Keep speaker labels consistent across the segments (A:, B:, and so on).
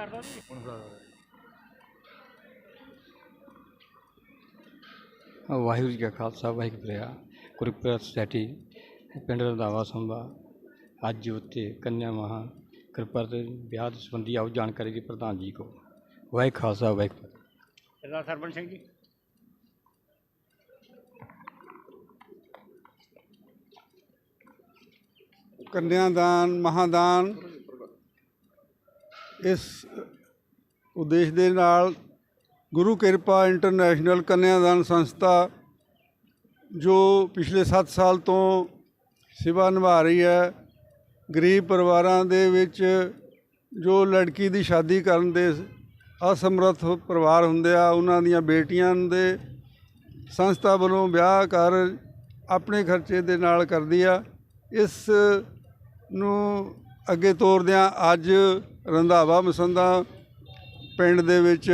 A: Chatting ਕਰ ਦੋ ਜੀ
B: ਵਾਹਿਗੁਰੂ ਜੀ ਕਾ ਖਾਲਸਾ ਵਾਹਿਗੁਰੂ ਜੀ ਕੀ ਫਤਿਹ। ਸੋਸਾਇਟੀ ਪਿੰਡ ਰੰਧਾਵਾ ਸੰਭਾ ਅੱਜ ਉੱਤੇ ਕੰਨਿਆ ਮਹਾ ਕਿਰਪਾ ਦੇ ਵਿਆਹ ਦੇ ਸੰਬੰਧੀ ਆਓ ਜਾਣਕਾਰੀ ਦੀ ਪ੍ਰਧਾਨ ਜੀ ਕੋ ਵਾਹਿਗੁਰੂ ਖਾਲਸਾ ਵਾਹਿਗੁਰੂ ਜੀ ਕੀ।
A: ਸਰਦਾਰ ਸਰਬਨ ਸਿੰਘ ਜੀ।
C: ਕੰਨਿਆਦਾਨ ਮਹਾਦਾਨ ਇਸ ਉਦੇਸ਼ ਦੇ ਨਾਲ ਗੁਰੂ ਕਿਰਪਾ ਇੰਟਰਨੈਸ਼ਨਲ ਕੰਨਿਆਦਾਨ ਸੰਸਥਾ, ਜੋ ਪਿਛਲੇ 7 ਸਾਲ ਤੋਂ ਸੇਵਾ ਨਿਭਾ ਰਹੀ ਹੈ, ਗਰੀਬ ਪਰਿਵਾਰਾਂ ਦੇ ਵਿੱਚ ਜੋ ਲੜਕੀ ਦੀ ਸ਼ਾਦੀ ਕਰਨ ਦੇ ਅਸਮਰੱਥ ਪਰਿਵਾਰ ਹੁੰਦੇ ਆ, ਉਹਨਾਂ ਦੀਆਂ ਬੇਟੀਆਂ ਦੇ ਸੰਸਥਾ ਵੱਲੋਂ ਵਿਆਹ ਕਰ ਆਪਣੇ ਖਰਚੇ ਦੇ ਨਾਲ ਕਰਦੀ ਆ। ਇਸ ਨੂੰ ਅੱਗੇ ਤੋਰਦਿਆਂ ਅੱਜ ਰੰਧਾਵਾ ਮਸੰਦਾ ਪਿੰਡ ਦੇ ਵਿੱਚ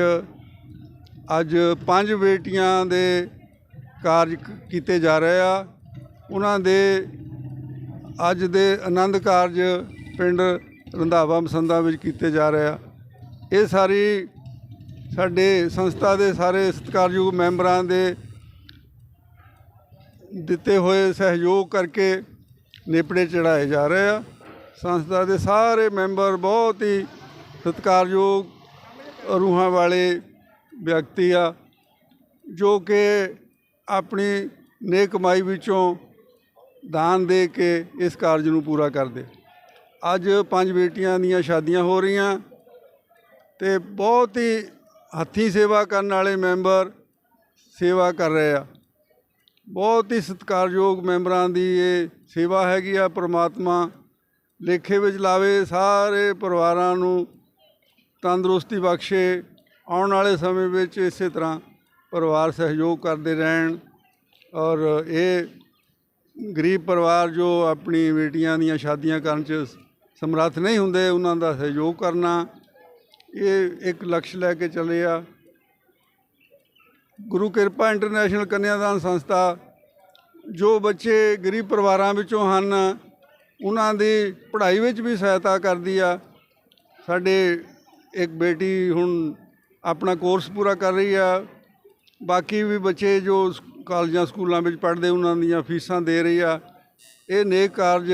C: ਅੱਜ ਪੰਜ ਬੇਟੀਆਂ ਦੇ ਕਾਰਜ ਕੀਤੇ ਜਾ ਰਹੇ ਆ। ਉਹਨਾਂ ਦੇ ਅੱਜ ਦੇ ਆਨੰਦ ਕਾਰਜ ਪਿੰਡ ਰੰਧਾਵਾ ਮਸੰਦਾ ਵਿੱਚ ਕੀਤੇ ਜਾ ਰਹੇ ਆ। ਇਹ ਸਾਰੀ ਸਾਡੇ ਸੰਸਥਾ ਦੇ ਸਾਰੇ ਸਤਿਕਾਰਯੋਗ ਮੈਂਬਰਾਂ ਦੇ ਦਿੱਤੇ ਹੋਏ ਸਹਿਯੋਗ ਕਰਕੇ ਨੇਪੜੇ ਚੜਾਏ ਜਾ ਰਹੇ ਆ। ਸੰਸਥਾ ਦੇ ਸਾਰੇ ਮੈਂਬਰ ਬਹੁਤ ਹੀ ਸਤਿਕਾਰਯੋਗ ਰੂਹਾਂ ਵਾਲੇ ਵਿਅਕਤੀ ਆ, ਜੋ ਕਿ ਆਪਣੀ ਨੇਕ ਕਮਾਈ ਵਿੱਚੋਂ ਦਾਨ ਦੇ ਕੇ ਇਸ ਕਾਰਜ ਨੂੰ ਪੂਰਾ ਕਰਦੇ। ਅੱਜ ਪੰਜ ਬੇਟੀਆਂ ਦੀਆਂ ਸ਼ਾਦੀਆਂ ਹੋ ਰਹੀਆਂ ਤੇ ਬਹੁਤ ਹੀ ਹੱਥੀਂ ਸੇਵਾ ਕਰਨ ਵਾਲੇ ਮੈਂਬਰ ਸੇਵਾ ਕਰ ਰਹੇ ਆ। ਬਹੁਤ ਹੀ ਸਤਿਕਾਰਯੋਗ ਮੈਂਬਰਾਂ ਦੀ ਇਹ ਸੇਵਾ ਹੈਗੀ ਆ, ਪ੍ਰਮਾਤਮਾ ਲੇਖੇ ਵਿੱਚ ਲਾਵੇ, ਸਾਰੇ ਪਰਿਵਾਰਾਂ ਨੂੰ ਤੰਦਰੁਸਤੀ ਬਖਸ਼ੇ, ਆਉਣ ਵਾਲੇ ਸਮੇਂ ਵਿੱਚ ਇਸੇ ਤਰ੍ਹਾਂ ਪਰਿਵਾਰ ਸਹਿਯੋਗ ਕਰਦੇ ਰਹਿਣ ਔਰ ਇਹ ਗਰੀਬ ਪਰਿਵਾਰ ਜੋ ਆਪਣੀ ਬੇਟੀਆਂ ਦੀਆਂ ਸ਼ਾਦੀਆਂ ਕਰਨ 'ਚ ਸਮਰੱਥ ਨਹੀਂ ਹੁੰਦੇ, ਉਹਨਾਂ ਦਾ ਸਹਿਯੋਗ ਕਰਨਾ, ਇਹ ਇੱਕ ਲਕਸ਼ ਲੈ ਕੇ ਚੱਲੇ ਆ। ਗੁਰੂ ਕਿਰਪਾ ਇੰਟਰਨੈਸ਼ਨਲ ਕੰਨਿਆਦਾਨ ਸੰਸਥਾ, ਜੋ ਬੱਚੇ ਗਰੀਬ ਪਰਿਵਾਰਾਂ ਵਿੱਚੋਂ ਹਨ ਉਹਨਾਂ ਦੀ ਪੜ੍ਹਾਈ ਵਿੱਚ ਵੀ ਸਹਾਇਤਾ ਕਰਦੀ ਆ। ਸਾਡੇ ਇੱਕ ਬੇਟੀ ਹੁਣ ਆਪਣਾ ਕੋਰਸ ਪੂਰਾ ਕਰ ਰਹੀ ਆ। ਬਾਕੀ ਵੀ ਬੱਚੇ ਜੋ ਕਾਲਜਾਂ, ਸਕੂਲਾਂ ਵਿੱਚ ਪੜ੍ਹਦੇ, ਉਹਨਾਂ ਦੀਆਂ ਫੀਸਾਂ ਦੇ ਰਹੀ ਆ। ਇਹ ਨੇਕ ਕਾਰਜ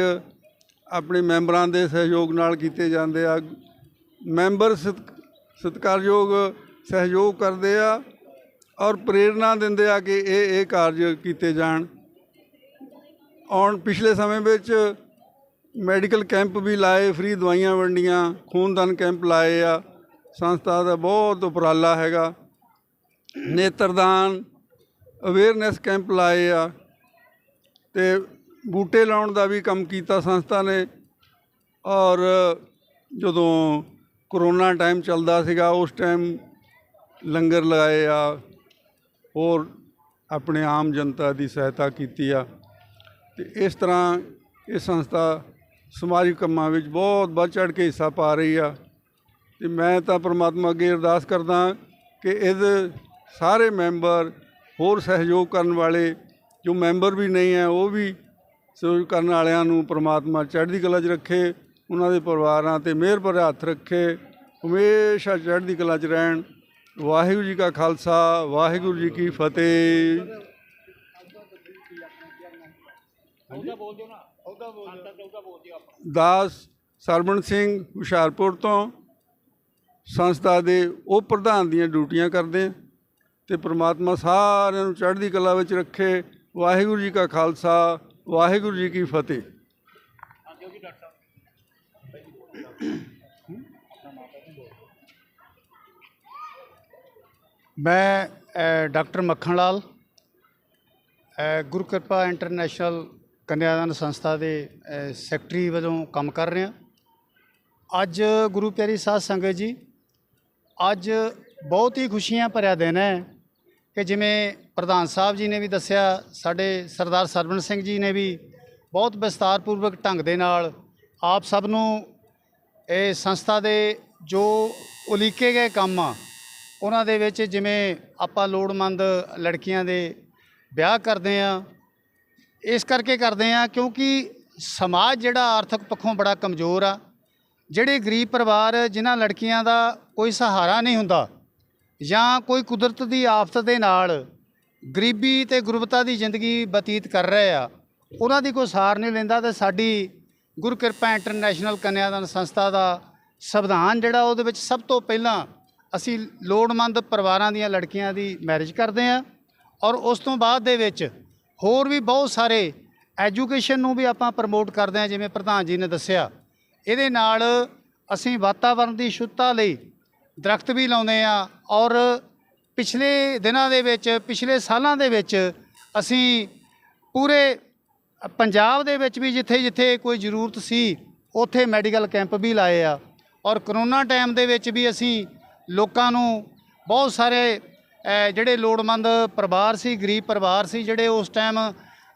C: ਆਪਣੇ ਮੈਂਬਰਾਂ ਦੇ ਸਹਿਯੋਗ ਨਾਲ ਕੀਤੇ ਜਾਂਦੇ ਆ। ਮੈਂਬਰ ਸਤਿ- ਸਤਿਕਾਰਯੋਗ ਸਹਿਯੋਗ ਕਰਦੇ ਆ ਔਰ ਪ੍ਰੇਰਣਾ ਦਿੰਦੇ ਆ ਕਿ ਇਹ ਇਹ ਕਾਰਜ ਕੀਤੇ ਜਾਣ। ਆਉਣ ਪਿਛਲੇ ਸਮੇਂ ਵਿੱਚ ਮੈਡੀਕਲ ਕੈਂਪ ਵੀ ਲਾਏ, ਫ੍ਰੀ ਦਵਾਈਆਂ ਵੰਡੀਆਂ, ਖੂਨਦਾਨ ਕੈਂਪ ਲਾਏ ਆ। ਸੰਸਥਾ ਦਾ ਬਹੁਤ ਉਪਰਾਲਾ ਹੈਗਾ। ਨੇਤਰਦਾਨ, ਅਵੇਅਰਨੈਸ ਕੈਂਪ ਲਾਏ ਆ ਤੇ ਬੂਟੇ ਲਾਉਣ ਦਾ ਵੀ ਕੰਮ ਕੀਤਾ ਸੰਸਥਾ ਨੇ। ਔਰ ਜਦੋਂ ਕਰੋਨਾ ਟਾਈਮ ਚੱਲਦਾ ਸੀਗਾ, ਉਸ ਟਾਈਮ ਲੰਗਰ ਲਗਾਏ ਆ, ਹੋਰ ਆਪਣੇ ਆਮ ਜਨਤਾ ਦੀ ਸਹਾਇਤਾ ਕੀਤੀ ਆ। ਤੇ ਇਸ ਤਰ੍ਹਾਂ ਇਹ ਸੰਸਥਾ ਸਮਾਜਿਕ ਕੰਮਾਂ ਵਿੱਚ ਬਹੁਤ ਵੱਧ ਚੜ ਕੇ ਹਿੱਸਾ ਪਾ ਰਹੀ ਆ। ਤੇ ਮੈਂ ਤਾਂ ਪ੍ਰਮਾਤਮਾ ਅੱਗੇ ਅਰਦਾਸ ਕਰਦਾ ਕਿ ਇਹਦੇ ਸਾਰੇ ਮੈਂਬਰ ਹੋਰ ਸਹਿਯੋਗ ਕਰਨ ਵਾਲੇ ਜੋ ਮੈਂਬਰ ਵੀ ਨਹੀਂ ਹੈ, ਉਹ ਵੀ ਸਹਿਯੋਗ ਕਰਨ ਵਾਲਿਆਂ ਨੂੰ ਪ੍ਰਮਾਤਮਾ ਚੜ੍ਹਦੀ ਕਲਾ 'ਚ ਰੱਖੇ, ਉਹਨਾਂ ਦੇ ਪਰਿਵਾਰਾਂ ਤੇ ਮਿਹਰ ਭਰੇ ਹੱਥ ਰੱਖੇ, ਹਮੇਸ਼ਾ ਚੜ੍ਹਦੀ ਕਲਾ 'ਚ ਰਹਿਣ। ਵਾਹਿਗੁਰੂ ਜੀ ਕਾ ਖਾਲਸਾ, ਵਾਹਿਗੁਰੂ ਜੀ ਕੀ ਫਤਿਹ।
A: ਉਹਦਾ ਬੋਲ ਦਿਓ ਨਾ। ਉਹਦਾ ਬੋਲ ਦਿਓ। ਉਹਦਾ ਬੋਲ ਦਿਓ ਆਪਾਂ।
C: ਦਾਸ ਸਰਵਣ ਸਿੰਘ ਹੁਸ਼ਿਆਰਪੁਰ ਤੋਂ ਸੰਸਥਾ ਦੇ ਉਪ ਪ੍ਰਧਾਨ ਦੀਆਂ ਡਿਊਟੀਆਂ ਕਰਦੇ ਆ ਤੇ ਪ੍ਰਮਾਤਮਾ ਸਾਰਿਆਂ ਨੂੰ ਚੜ੍ਹਦੀ ਕਲਾ ਵਿੱਚ ਰੱਖੇ। ਵਾਹਿਗੁਰੂ ਜੀ ਕਾ ਖਾਲਸਾ ਵਾਹਿਗੁਰੂ ਜੀ ਕੀ ਫਤਿਹ।
D: ਮੈਂ ਡਾਕਟਰ ਮੱਖਣ ਲਾਲ ਅ, ਗੁਰੂ ਕਿਰਪਾ ਇੰਟਰਨੈਸ਼ਨਲ ਕੰਨਿਆਦਾਨ ਸੰਸਥਾ ਦੇ ਸੈਕਟਰੀ ਵਜੋਂ ਕੰਮ ਕਰ ਰਿਹਾ ਅੱਜ ਗੁਰੂ ਪਿਆਰੀ ਸਾਧ ਸੰਗਤ ਜੀ, ਅੱਜ ਬਹੁਤ ਹੀ ਖੁਸ਼ੀਆਂ ਭਰਿਆ ਦਿਨ ਹੈ ਕਿ ਜਿਵੇਂ ਪ੍ਰਧਾਨ ਸਾਹਿਬ ਜੀ ਨੇ ਵੀ ਦੱਸਿਆ, ਸਾਡੇ ਸਰਦਾਰ ਸਰਵਣ ਸਿੰਘ ਜੀ ਨੇ ਵੀ ਬਹੁਤ ਵਿਸਤਾਰਪੂਰਵਕ ਢੰਗ ਦੇ ਨਾਲ ਆਪ ਸਭ ਨੂੰ ਇਹ ਸੰਸਥਾ ਦੇ ਜੋ ਉਲੀਕੇ ਗਏ ਕੰਮ ਆ, ਉਹਨਾਂ ਦੇ ਵਿੱਚ ਜਿਵੇਂ ਆਪਾਂ ਲੋੜਮੰਦ ਲੜਕੀਆਂ ਦੇ ਵਿਆਹ ਕਰਦੇ ਆ ਇਸ ਕਰਕੇ ਕਰਦੇ ਆ ਕਿਉਂਕਿ ਸਮਾਜ ਜਿਹੜਾ ਆਰਥਿਕ ਪੱਖੋਂ ਬੜਾ ਕਮਜ਼ੋਰ ਆ। ਜਿਹੜੇ ਗਰੀਬ ਪਰਿਵਾਰ ਜਿਨ੍ਹਾਂ ਲੜਕੀਆਂ ਦਾ ਕੋਈ ਸਹਾਰਾ ਨਹੀਂ ਹੁੰਦਾ ਜਾਂ ਕੋਈ ਕੁਦਰਤ ਦੀ ਆਫਤ ਦੇ ਨਾਲ ਗਰੀਬੀ ਤੇ ਗੁਰਬਤਾ ਦੀ ਜ਼ਿੰਦਗੀ ਬਤੀਤ ਕਰ ਰਹੇ ਆ, ਉਹਨਾਂ ਦੀ ਕੋਈ ਸਾਰ ਨਹੀਂ ਲੈਂਦਾ ਤੇ ਸਾਡੀ ਗੁਰੂ ਕਿਰਪਾ ਇੰਟਰਨੈਸ਼ਨਲ ਕੰਨਿਆਦਾਨ ਸੰਸਥਾ ਦਾ ਸੰਵਿਧਾਨ ਜਿਹੜਾ ਉਹਦੇ ਵਿੱਚ ਸਭ ਤੋਂ ਪਹਿਲਾਂ ਅਸੀਂ ਲੋੜਵੰਦ ਪਰਿਵਾਰਾਂ ਦੀਆਂ ਲੜਕੀਆਂ ਦੀ ਮੈਰਿਜ ਕਰਦੇ ਆ ਔਰ ਉਸ ਤੋਂ ਬਾਅਦ ਦੇ ਵਿੱਚ ਹੋਰ ਵੀ ਬਹੁਤ ਸਾਰੇ ਐਜੂਕੇਸ਼ਨ ਨੂੰ ਵੀ ਆਪਾਂ ਪ੍ਰਮੋਟ ਕਰਦੇ ਹਾਂ, ਜਿਵੇਂ ਪ੍ਰਧਾਨ ਜੀ ਨੇ ਦੱਸਿਆ। ਇਹਦੇ ਨਾਲ ਅਸੀਂ ਵਾਤਾਵਰਣ ਦੀ ਸ਼ੁੱਧਤਾ ਲਈ ਦਰਖਤ ਵੀ ਲਾਉਂਦੇ ਆ ਔਰ ਪਿਛਲੇ ਦਿਨਾਂ ਦੇ ਵਿੱਚ, ਪਿਛਲੇ ਸਾਲਾਂ ਦੇ ਵਿੱਚ ਅਸੀਂ ਪੂਰੇ ਪੰਜਾਬ ਦੇ ਵਿੱਚ ਵੀ ਜਿੱਥੇ ਜਿੱਥੇ ਕੋਈ ਜ਼ਰੂਰਤ ਸੀ, ਉੱਥੇ ਮੈਡੀਕਲ ਕੈਂਪ ਵੀ ਲਾਏ ਆ। ਔਰ ਕਰੋਨਾ ਟਾਈਮ ਦੇ ਵਿੱਚ ਵੀ ਅਸੀਂ ਲੋਕਾਂ ਨੂੰ ਬਹੁਤ ਸਾਰੇ ਜਿਹੜੇ ਲੋੜਵੰਦ ਪਰਿਵਾਰ ਸੀ, ਗਰੀਬ ਪਰਿਵਾਰ ਸੀ, ਜਿਹੜੇ ਉਸ ਟਾਈਮ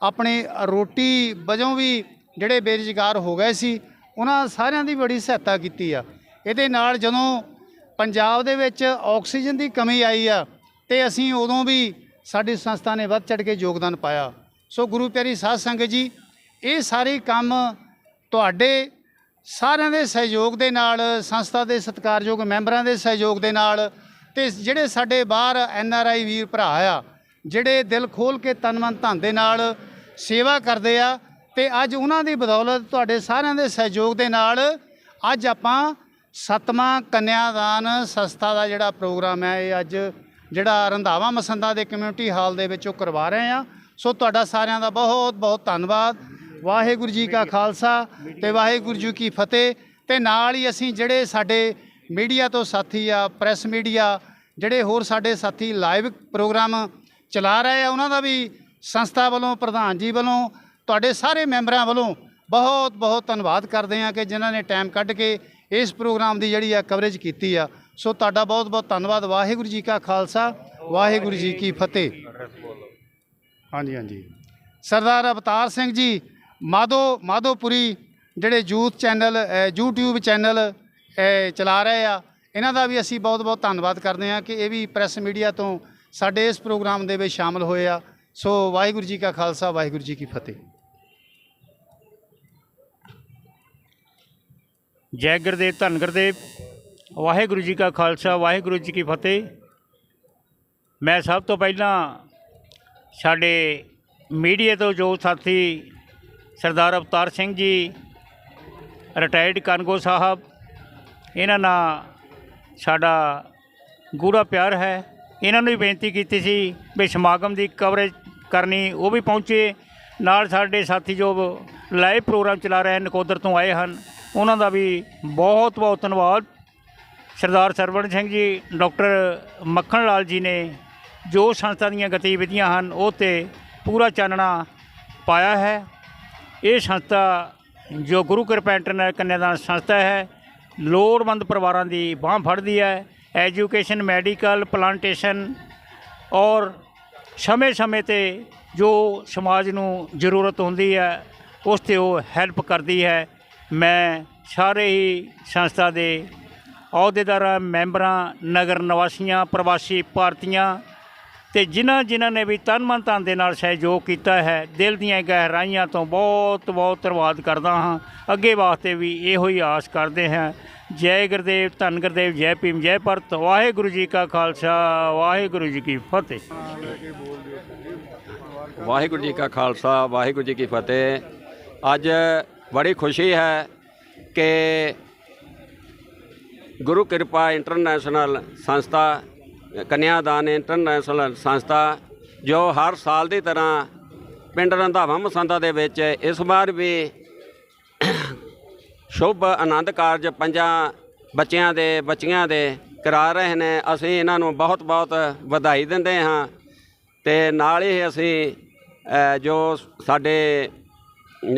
D: ਆਪਣੀ ਰੋਟੀ ਵਜੋਂ ਵੀ ਜਿਹੜੇ ਬੇਰੁਜ਼ਗਾਰ ਹੋ ਗਏ ਸੀ, ਉਹਨਾਂ ਸਾਰਿਆਂ ਦੀ ਬੜੀ ਸਹਾਇਤਾ ਕੀਤੀ ਆ। ਇਹਦੇ ਨਾਲ ਜਦੋਂ ਪੰਜਾਬ ਦੇ ਵਿੱਚ ਆਕਸੀਜਨ ਦੀ ਕਮੀ ਆਈ ਆ, ਤੇ ਅਸੀਂ ਉਦੋਂ ਵੀ ਸਾਡੀ ਸੰਸਥਾ ਨੇ ਵੱਧ ਚੜ ਕੇ ਯੋਗਦਾਨ ਪਾਇਆ। ਸੋ ਗੁਰੂ ਪਿਆਰੀ ਸਾਧ ਸੰਗਤ ਜੀ, ਇਹ ਸਾਰੇ ਕੰਮ ਤੁਹਾਡੇ ਸਾਰਿਆਂ ਦੇ ਸਹਿਯੋਗ ਦੇ ਨਾਲ, ਸੰਸਥਾ ਦੇ ਸਤਿਕਾਰਯੋਗ ਮੈਂਬਰਾਂ ਦੇ ਸਹਿਯੋਗ ਦੇ ਨਾਲ ਤੇ ਜਿਹੜੇ ਸਾਡੇ ਬਾਹਰ ਐਨ ਆਰ ਆਈ ਵੀਰ ਭਰਾ ਆ, ਜਿਹੜੇ ਦਿਲ ਖੋਲ ਕੇ ਤਨ ਮਨ ਧਨ ਦੇ ਨਾਲ ਸੇਵਾ ਕਰਦੇ ਆ, ਤੇ ਅੱਜ ਉਹਨਾਂ ਦੀ ਬਦੌਲਤ ਤੁਹਾਡੇ ਸਾਰਿਆਂ ਦੇ ਸਹਿਯੋਗ ਦੇ ਨਾਲ ਅੱਜ ਆਪਾਂ ਸਤਵਾਂ ਕੰਨਿਆਦਾਨ ਸੰਸਥਾ ਦਾ ਜਿਹੜਾ ਪ੍ਰੋਗਰਾਮ ਹੈ, ਇਹ ਅੱਜ ਜਿਹੜਾ ਰੰਧਾਵਾ ਮਸੰਦਾ ਦੇ ਕਮਿਊਨਿਟੀ ਹਾਲ ਦੇ ਵਿੱਚ ਉਹ ਕਰਵਾ ਰਹੇ ਆ। ਸੋ ਤੁਹਾਡਾ ਸਾਰਿਆਂ ਦਾ ਬਹੁਤ ਬਹੁਤ ਧੰਨਵਾਦ। ਵਾਹਿਗੁਰੂ ਜੀ ਕਾ ਖਾਲਸਾ ਤੇ ਵਾਹਿਗੁਰੂ ਜੀ ਕੀ ਫਤਿਹ। ਤੇ ਨਾਲ ਹੀ ਅਸੀਂ ਜਿਹੜੇ ਸਾਡੇ ਮੀਡੀਆ ਤੋਂ ਸਾਥੀ ਆ ਪ੍ਰੈਸ ਮੀਡੀਆ ਜਿਹੜੇ ਹੋਰ ਸਾਡੇ ਸਾਥੀ ਲਾਈਵ ਪ੍ਰੋਗਰਾਮ ਚਲਾ ਰਹੇ ਆ ਉਹਨਾਂ ਦਾ ਵੀ ਸੰਸਥਾ ਵੱਲੋਂ ਪ੍ਰਧਾਨ ਜੀ ਵੱਲੋਂ ਤੁਹਾਡੇ ਸਾਰੇ ਮੈਂਬਰਾਂ ਵੱਲੋਂ ਬਹੁਤ ਬਹੁਤ ਧੰਨਵਾਦ ਕਰਦੇ ਆ ਕਿ ਜਿਨ੍ਹਾਂ ਨੇ ਟਾਈਮ ਕੱਢ ਕੇ ਇਸ ਪ੍ਰੋਗਰਾਮ ਦੀ ਜਿਹੜੀ ਆ ਕਵਰੇਜ ਕੀਤੀ ਆ। ਸੋ ਤੁਹਾਡਾ ਬਹੁਤ ਬਹੁਤ ਧੰਨਵਾਦ। ਵਾਹਿਗੁਰੂ ਜੀ ਕਾ ਖਾਲਸਾ ਵਾਹਿਗੁਰੂ ਜੀ ਕੀ ਫਤਿਹ। ਹਾਂਜੀ ਹਾਂਜੀ। ਸਰਦਾਰ ਅਵਤਾਰ ਸਿੰਘ ਜੀ ਮਾਧੋ ਮਾਧੋਪੁਰੀ ਜਿਹੜੇ ਯੂਥ ਚੈਨਲ ਅ, YouTube ਚੈਨਲ ਚਲਾ ਰਹੇ ਆ। ਇਹਨਾਂ ਦਾ ਵੀ ਅਸੀਂ ਬਹੁਤ ਬਹੁਤ ਧੰਨਵਾਦ ਕਰਦੇ ਹਾਂ ਕਿ ਇਹ ਵੀ ਪ੍ਰੈਸ ਮੀਡੀਆ ਤੋਂ ਸਾਡੇ ਇਸ ਪ੍ਰੋਗਰਾਮ ਦੇ ਵਿੱਚ ਸ਼ਾਮਲ ਹੋਏ ਆ। ਸੋ ਵਾਹਿਗੁਰੂ ਜੀ ਕਾ ਖਾਲਸਾ, ਵਾਹਿਗੁਰੂ ਜੀ ਕੀ ਫਤਿਹ।
A: ਜੈ ਗੁਰਦੇਵ, ਧੰਨ ਗੁਰਦੇਵ। ਵਾਹਿਗੁਰੂ ਜੀ ਕਾ ਖਾਲਸਾ, ਵਾਹਿਗੁਰੂ ਜੀ ਕੀ ਫਤਿਹ। ਮੈਂ ਸਭ ਤੋਂ ਪਹਿਲਾਂ ਸਾਡੇ ਮੀਡੀਆ ਤੋਂ ਜੋ ਸਾਥੀ ਸਰਦਾਰ ਅਵਤਾਰ ਸਿੰਘ ਜੀ, ਰਿਟਾਇਰਡ ਕਾਨਗੋ ਸਾਹਿਬ ਇਹਨਾਂ ਨਾਲ ਸਾਡਾ ਗੂੜਾ ਪਿਆਰ ਹੈ। ਇਹਨਾਂ ਨੂੰ ਵੀ ਬੇਨਤੀ ਕੀਤੀ ਸੀ ਵੀ ਸਮਾਗਮ ਦੀ ਕਵਰੇਜ ਕਰਨੀ, ਉਹ ਵੀ ਪਹੁੰਚੇ। ਨਾਲ ਸਾਡੇ ਸਾਥੀ ਜੋ ਲਾਈਵ ਪ੍ਰੋਗਰਾਮ ਚਲਾ ਰਹੇ ਹਨ, ਨਕੋਦਰ ਤੋਂ ਆਏ ਹਨ, ਉਹਨਾਂ ਦਾ ਵੀ ਬਹੁਤ ਬਹੁਤ ਧੰਨਵਾਦ। ਸਰਦਾਰ ਸਰਵਣ ਸਿੰਘ ਜੀ, ਡਾਕਟਰ ਮੱਖਣ ਲਾਲ ਜੀ ਨੇ ਜੋ ਸੰਸਥਾ ਦੀਆਂ ਗਤੀਵਿਧੀਆਂ ਹਨ, ਉਹ ਤੇ ਪੂਰਾ ਚਾਨਣਾ ਪਾਇਆ ਹੈ। ਇਹ ਸੰਸਥਾ ਜੋ ਗੁਰੂ ਕਿਰਪਾ ਇੰਟਰਨੈਟ ਕੰਨਿਆਦਾਨ ਸੰਸਥਾ ਹੈ ਲੋੜਵੰਦ ਪਰਿਵਾਰਾਂ ਦੀ ਬਾਂਹ ਫੜਦੀ ਹੈ। ਐਜੂਕੇਸ਼ਨ ਮੈਡੀਕਲ ਪਲਾਂਟੇਸ਼ਨ ਔਰ ਸਮੇਂ-ਸਮੇਂ ਤੇ ਜੋ ਸਮਾਜ ਨੂੰ ਜ਼ਰੂਰਤ ਹੁੰਦੀ ਹੈ, ਉਸ ਤੇ ਉਹ ਹੈਲਪ ਕਰਦੀ ਹੈ। ਮੈਂ ਸਾਰੇ ਹੀ ਸੰਸਥਾ ਦੇ ਅਹੁਦੇਦਾਰਾਂ, ਮੈਂਬਰਾਂ, ਨਗਰ ਨਿਵਾਸੀਆਂ, ਪ੍ਰਵਾਸੀ ਭਾਰਤੀਆਂ ਤੇ ਜਿਨ੍ਹਾਂ ਜਿਨ੍ਹਾਂ ਨੇ ਵੀ ਤਨ ਮਨ ਧਨ ਦੇ ਨਾਲ ਸਹਿਯੋਗ ਕੀਤਾ ਹੈ, ਦਿਲ ਦੀਆਂ ਗਹਿਰਾਈਆਂ ਤੋਂ ਬਹੁਤ ਬਹੁਤ ਧੰਨਵਾਦ ਕਰਦਾ ਹਾਂ। ਅੱਗੇ ਵਾਸਤੇ ਵੀ ਇਹੋ ਹੀ ਆਸ ਕਰਦੇ ਹਾਂ। ਜੈ ਗੁਰਦੇਵ, ਧੰਨ ਗੁਰਦੇਵ, ਜੈ ਭੀਮ, ਜੈ ਭਰਤ, ਵਾਹਿਗੁਰੂ ਜੀ ਕਾ ਖਾਲਸਾ, ਵਾਹਿਗੁਰੂ ਜੀ ਕੀ ਫਤਿਹ।
E: ਵਾਹਿਗੁਰੂ ਜੀ ਕਾ ਖਾਲਸਾ, ਵਾਹਿਗੁਰੂ ਜੀ ਕੀ ਫਤਿਹ। ਅੱਜ ਬੜੀ ਖੁਸ਼ੀ ਹੈ ਕਿ ਗੁਰੂ ਕਿਰਪਾ ਇੰਟਰਨੈਸ਼ਨਲ ਸੰਸਥਾ ਕੰਨਿਆਦਾਨ ਇੰਟਰਨੈਸ਼ਨਲ ਸੰਸਥਾ, ਜੋ ਹਰ ਸਾਲ ਦੀ ਤਰ੍ਹਾਂ ਪਿੰਡ ਰੰਧਾਵਾ ਮਸੰਦਾ ਦੇ ਵਿੱਚ ਇਸ ਵਾਰ ਵੀ ਸ਼ੁਭ ਆਨੰਦ ਕਾਰਜ ਪੰਜਾਂ ਬੱਚਿਆਂ ਦੇ, ਬੱਚੀਆਂ ਦੇ ਕਰਾ ਰਹੇ ਨੇ। ਅਸੀਂ ਇਹਨਾਂ ਨੂੰ ਬਹੁਤ ਬਹੁਤ ਵਧਾਈ ਦਿੰਦੇ ਹਾਂ ਤੇ ਨਾਲ ਹੀ ਅਸੀਂ ਜੋ ਸਾਡੇ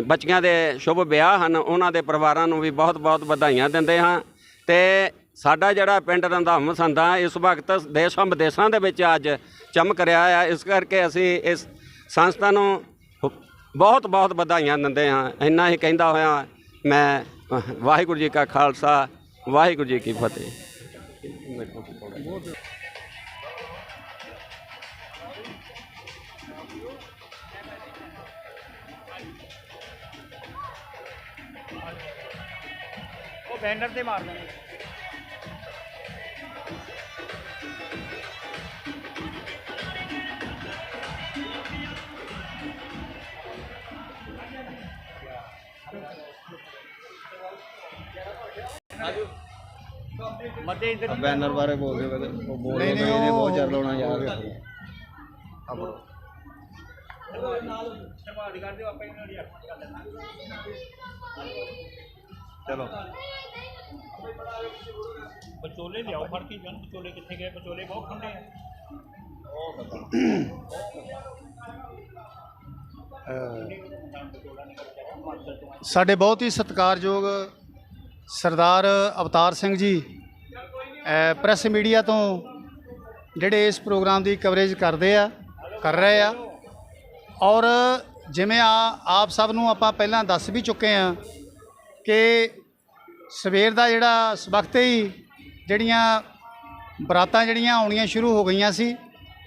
E: ਬੱਚੀਆਂ ਦੇ ਸ਼ੁਭ ਵਿਆਹ ਹਨ, ਉਹਨਾਂ ਦੇ ਪਰਿਵਾਰਾਂ ਨੂੰ ਵੀ ਬਹੁਤ-ਬਹੁਤ ਵਧਾਈਆਂ ਦਿੰਦੇ ਹਾਂ ਤੇ ਸਾਡਾ ਜਿਹੜਾ ਪਿੰਡ ਰੰਧਾਮ ਸੰਦਾ ਇਸ ਵਕਤ ਦੇਸ਼ਾਂ ਵਿਦੇਸ਼ਾਂ ਦੇ ਵਿੱਚ ਅੱਜ ਚਮਕ ਰਿਹਾ ਹੈ ਇਸ ਕਰਕੇ ਅਸੀਂ ਇਸ ਸੰਸਥਾ ਨੂੰ ਬਹੁਤ-ਬਹੁਤ ਵਧਾਈਆਂ ਦਿੰਦੇ ਹਾਂ। ਇੰਨਾ ਹੀ ਕਹਿੰਦਾ ਹੋਇਆ, ਮੈਂ ਵਾਹਿਗੁਰੂ ਜੀ ਕਾ ਖਾਲਸਾ, ਵਾਹਿਗੁਰੂ ਜੀ ਕੀ ਫਤਿਹ।
A: ਉਹ ਬੈਨਰ ਤੇ ਮਾਰ ਦੇਣੇ
F: ਬੈਨਰ ਬਾਰੇ ਬੋਲਦੇ ਉਹ ਬੋਲ
D: ਨਹੀਂ,
F: ਰਹੇ
D: ਨਹੀਂ,
F: ਨੇ ਬਹੁਤ ਚੱਲ ਹੋਣਾ ਯਾਰ
A: ਲੈਣਾ
F: ਚਲੋ।
A: ਵਿਚੋਲੇ ਲਿਆਓ ਫੜ ਕੇ ਜਨ ਵਿਚੋਲੇ ਕਿੱਥੇ ਗਏ? ਵਿਚੋਲੇ ਬਹੁਤ ਖੰਡੇ ਆ।
D: ਸਾਡੇ ਬਹੁਤ ਹੀ ਸਤਿਕਾਰਯੋਗ ਸਰਦਾਰ ਅਵਤਾਰ ਸਿੰਘ ਜੀ ਅ, ਪ੍ਰੈਸ ਮੀਡੀਆ ਤੋਂ ਜਿਹੜੇ ਇਸ ਪ੍ਰੋਗਰਾਮ ਦੀ ਕਵਰੇਜ ਕਰਦੇ ਆ ਕਰ ਰਹੇ ਆ। ਔਰ ਜਿਵੇਂ ਆ ਆਪ ਸਭ ਨੂੰ ਆਪਾਂ ਪਹਿਲਾਂ ਦੱਸ ਵੀ ਚੁੱਕੇ ਆ ਕਿ ਸਵੇਰ ਦਾ ਜਿਹੜਾ ਵਕਤ ਹੀ ਜਿਹੜੀਆਂ ਬਰਾਤਾਂ ਜਿਹੜੀਆਂ ਆਉਣੀਆਂ ਸ਼ੁਰੂ ਹੋ ਗਈਆਂ ਸੀ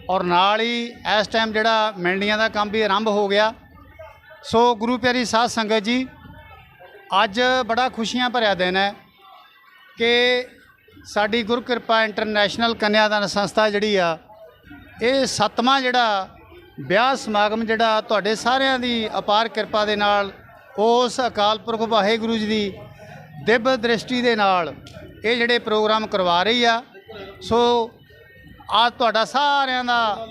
D: ਔਰ ਨਾਲ ਹੀ ਇਸ ਟਾਈਮ ਜਿਹੜਾ ਮੰਡੀਆਂ ਦਾ ਕੰਮ ਵੀ ਆਰੰਭ ਹੋ ਗਿਆ। ਸੋ ਗੁਰੂ ਪਿਆਰੀ ਸਾਧ ਸੰਗਤ ਜੀ ਅੱਜ ਬੜਾ ਖੁਸ਼ੀਆਂ ਭਰਿਆ ਦਿਨ ਹੈ ਕਿ ਸਾਡੀ ਗੁਰੂ ਕਿਰਪਾ ਇੰਟਰਨੈਸ਼ਨਲ ਕੰਨਿਆਦਾਨ ਸੰਸਥਾ ਜਿਹੜੀ ਆ, ਇਹ ਸੱਤਵਾਂ ਜਿਹੜਾ ਵਿਆਹ ਸਮਾਗਮ ਜਿਹੜਾ ਤੁਹਾਡੇ ਸਾਰਿਆਂ ਦੀ ਅਪਾਰ ਕਿਰਪਾ ਦੇ ਨਾਲ, ਉਸ ਅਕਾਲ ਪੁਰਖ ਵਾਹਿਗੁਰੂ ਜੀ ਦੀ ਦਿਵ ਦ੍ਰਿਸ਼ਟੀ ਦੇ ਨਾਲ ਇਹ ਜਿਹੜੇ ਪ੍ਰੋਗਰਾਮ ਕਰਵਾ ਰਹੀ ਆ। ਸੋ ਆ ਤੁਹਾਡਾ ਸਾਰਿਆਂ ਦਾ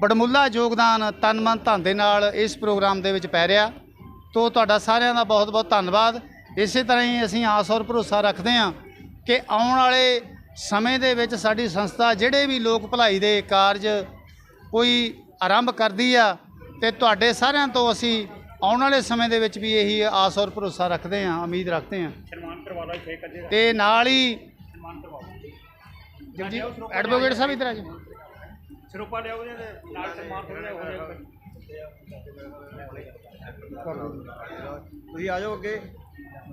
D: ਬੜਮੁੱਲਾ ਯੋਗਦਾਨ ਤਨ ਮਨ ਧਨ ਦੇ ਨਾਲ ਇਸ ਪ੍ਰੋਗਰਾਮ ਦੇ ਵਿੱਚ ਪੈ ਰਿਹਾ। ਤੋ ਤੁਹਾਡਾ ਸਾਰਿਆਂ ਦਾ ਬਹੁਤ ਬਹੁਤ ਧੰਨਵਾਦ। ਇਸੇ ਤਰ੍ਹਾਂ ਹੀ ਅਸੀਂ ਆਸ ਔਰ ਭਰੋਸਾ ਰੱਖਦੇ ਹਾਂ ਕਿ ਆਉਣ ਵਾਲੇ ਸਮੇਂ ਦੇ ਵਿੱਚ ਸਾਡੀ ਸੰਸਥਾ ਜਿਹੜੇ ਵੀ ਲੋਕ ਭਲਾਈ ਦੇ ਕਾਰਜ ਕੋਈ ਆਰੰਭ ਕਰਦੀ ਆ ਤੇ ਤੁਹਾਡੇ ਸਾਰਿਆਂ ਤੋਂ ਅਸੀਂ ਆਉਣ ਵਾਲੇ ਸਮੇਂ ਦੇ ਵਿੱਚ ਵੀ ਇਹੀ ਆਸ ਔਰ ਭਰੋਸਾ ਰੱਖਦੇ ਹਾਂ ਉਮੀਦ ਰੱਖਦੇ ਹਾਂ। ਤੇ ਨਾਲ ਹੀ ਐਡਵੋਕੇਟ ਸਾਹਿਬ ਇਧਰ ਆ ਜੀ
A: ਸਰੂਪਾ ਲਿਆਓ ਨਾਲ ਸਨਮਾਨ ਹੋ ਜਾਏਗਾ
F: ਤੁਸੀਂ ਆ ਜਾਓ ਅੱਗੇ।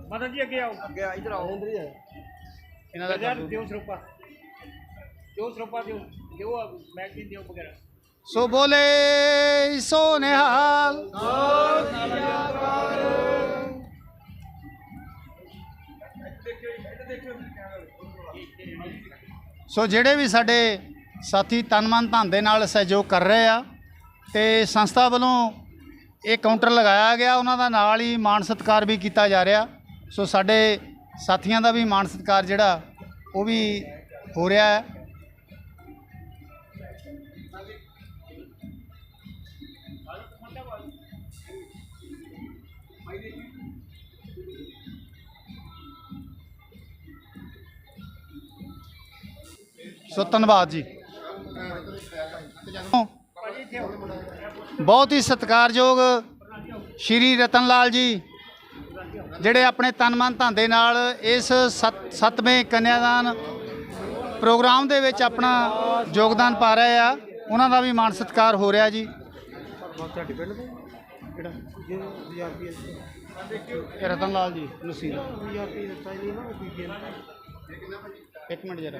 A: ਮਦਨ ਜੀ ਅੱਗੇ ਆਓ।
F: ਅੱਗੇ ਇਧਰ ਆਓ।
D: ਇਹਨਾਂ ਦਾ
A: ਯਾਰ ਦਿਓ ਸਰੂਪਾ। ਦਿਓ ਸਰੂਪਾ ਦਿਓ। ਦਿਓ ਮੈਗਜ਼ੀਨ ਦਿਓ ਵਗੈਰਾ।
D: ਸੋ ਬੋਲੇ ਸੋ ਨਿਹਾਲ ਸੋ ਜਿਹੜੇ ਵੀ ਸਾਡੇ ਸਾਥੀ ਤਨ ਮਨ ਧਨ ਦੇ ਨਾਲ ਸਹਿਯੋਗ ਕਰ ਰਹੇ ਆ ਤੇ ਸੰਸਥਾ ਵੱਲੋਂ ਇਹ ਕਾਊਂਟਰ ਲਗਾਇਆ ਗਿਆ, ਉਹਨਾਂ ਦਾ ਨਾਲ ਹੀ ਮਾਣ ਸਤਿਕਾਰ ਵੀ ਕੀਤਾ ਜਾ ਰਿਹਾ। ਸੋ ਸਾਡੇ ਸਾਥੀਆਂ ਦਾ ਵੀ ਮਾਣ ਸਤਿਕਾਰ ਜਿਹੜਾ, ਉਹ ਵੀ ਹੋ ਰਿਹਾ ਹੈ। ਸੋ ਧੰਨਵਾਦ ਜੀ। ਬਹੁਤ ਹੀ ਸਤਿਕਾਰਯੋਗ ਸ਼੍ਰੀ ਰਤਨ ਲਾਲ ਜੀ, ਜਿਹੜੇ ਆਪਣੇ ਤਨ ਮਨ ਧੰਦੇ ਨਾਲ ਇਸ ਸੱਤ- ਸੱਤਵੇਂ ਕੰਨਿਆਦਾਨ ਪ੍ਰੋਗਰਾਮ ਦੇ ਵਿੱਚ ਆਪਣਾ ਯੋਗਦਾਨ ਪਾ ਰਹੇ ਆ। ਉਹਨਾਂ ਦਾ ਵੀ ਮਾਣ ਸਤਿਕਾਰ ਹੋ ਰਿਹਾ ਜੀ। ਇਹ ਰਤਨ ਲਾਲ ਜੀ, ਨਸੀਰ। ਇੱਕ ਮਿੰਟ ਜਰਾ।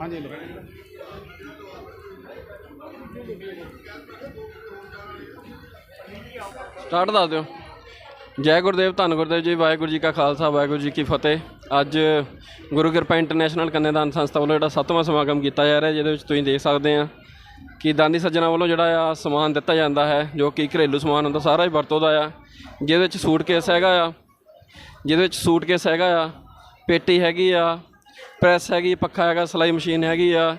D: ਹਾਂਜੀ ਲੋ
G: ਸਟਾਰਟ ਦੱਸ ਦਿਓ। ਜੈ ਗੁਰਦੇਵ, ਧੰਨ ਗੁਰਦੇਵ ਜੀ, ਵਾਹਿਗੁਰੂ ਜੀ ਕਾ ਖਾਲਸਾ, ਵਾਹਿਗੁਰੂ ਜੀ ਕੀ ਫਤਿਹ। ਅੱਜ ਗੁਰੂ ਕਿਰਪਾ ਇੰਟਰਨੈਸ਼ਨਲ ਕੰਨਿਆਦਾਨ ਸੰਸਥਾ ਵੱਲੋਂ ਜਿਹੜਾ ਸੱਤਵਾਂ ਸਮਾਗਮ ਕੀਤਾ ਜਾ ਰਿਹਾ, ਜਿਹਦੇ ਵਿੱਚ ਤੁਸੀਂ ਦੇਖ ਸਕਦੇ ਆ। ਕਿ ਦਾਨੀ ਸੱਜਣਾ ਵੱਲੋਂ ਜਿਹੜਾ ਆ ਸਮਾਨ ਦਿੱਤਾ ਜਾਂਦਾ ਹੈ, ਜੋ ਕਿ ਘਰੇਲੂ ਸਮਾਨ ਹੁੰਦਾ, ਸਾਰਾ ਹੀ ਵਰਤੋਂ ਦਾ ਆ। ਜਿਹਦੇ ਵਿੱਚ ਸੂਟਕੇਸ ਹੈਗਾ ਆ, ਜਿਹਦੇ ਵਿੱਚ ਸੂਟਕੇਸ ਹੈਗਾ ਆ, ਪੇਟੀ ਹੈਗੀ ਆ, ਪ੍ਰੈਸ ਹੈਗੀ, ਪੱਖਾ ਹੈਗਾ, ਸਿਲਾਈ ਮਸ਼ੀਨ ਹੈਗੀ ਆ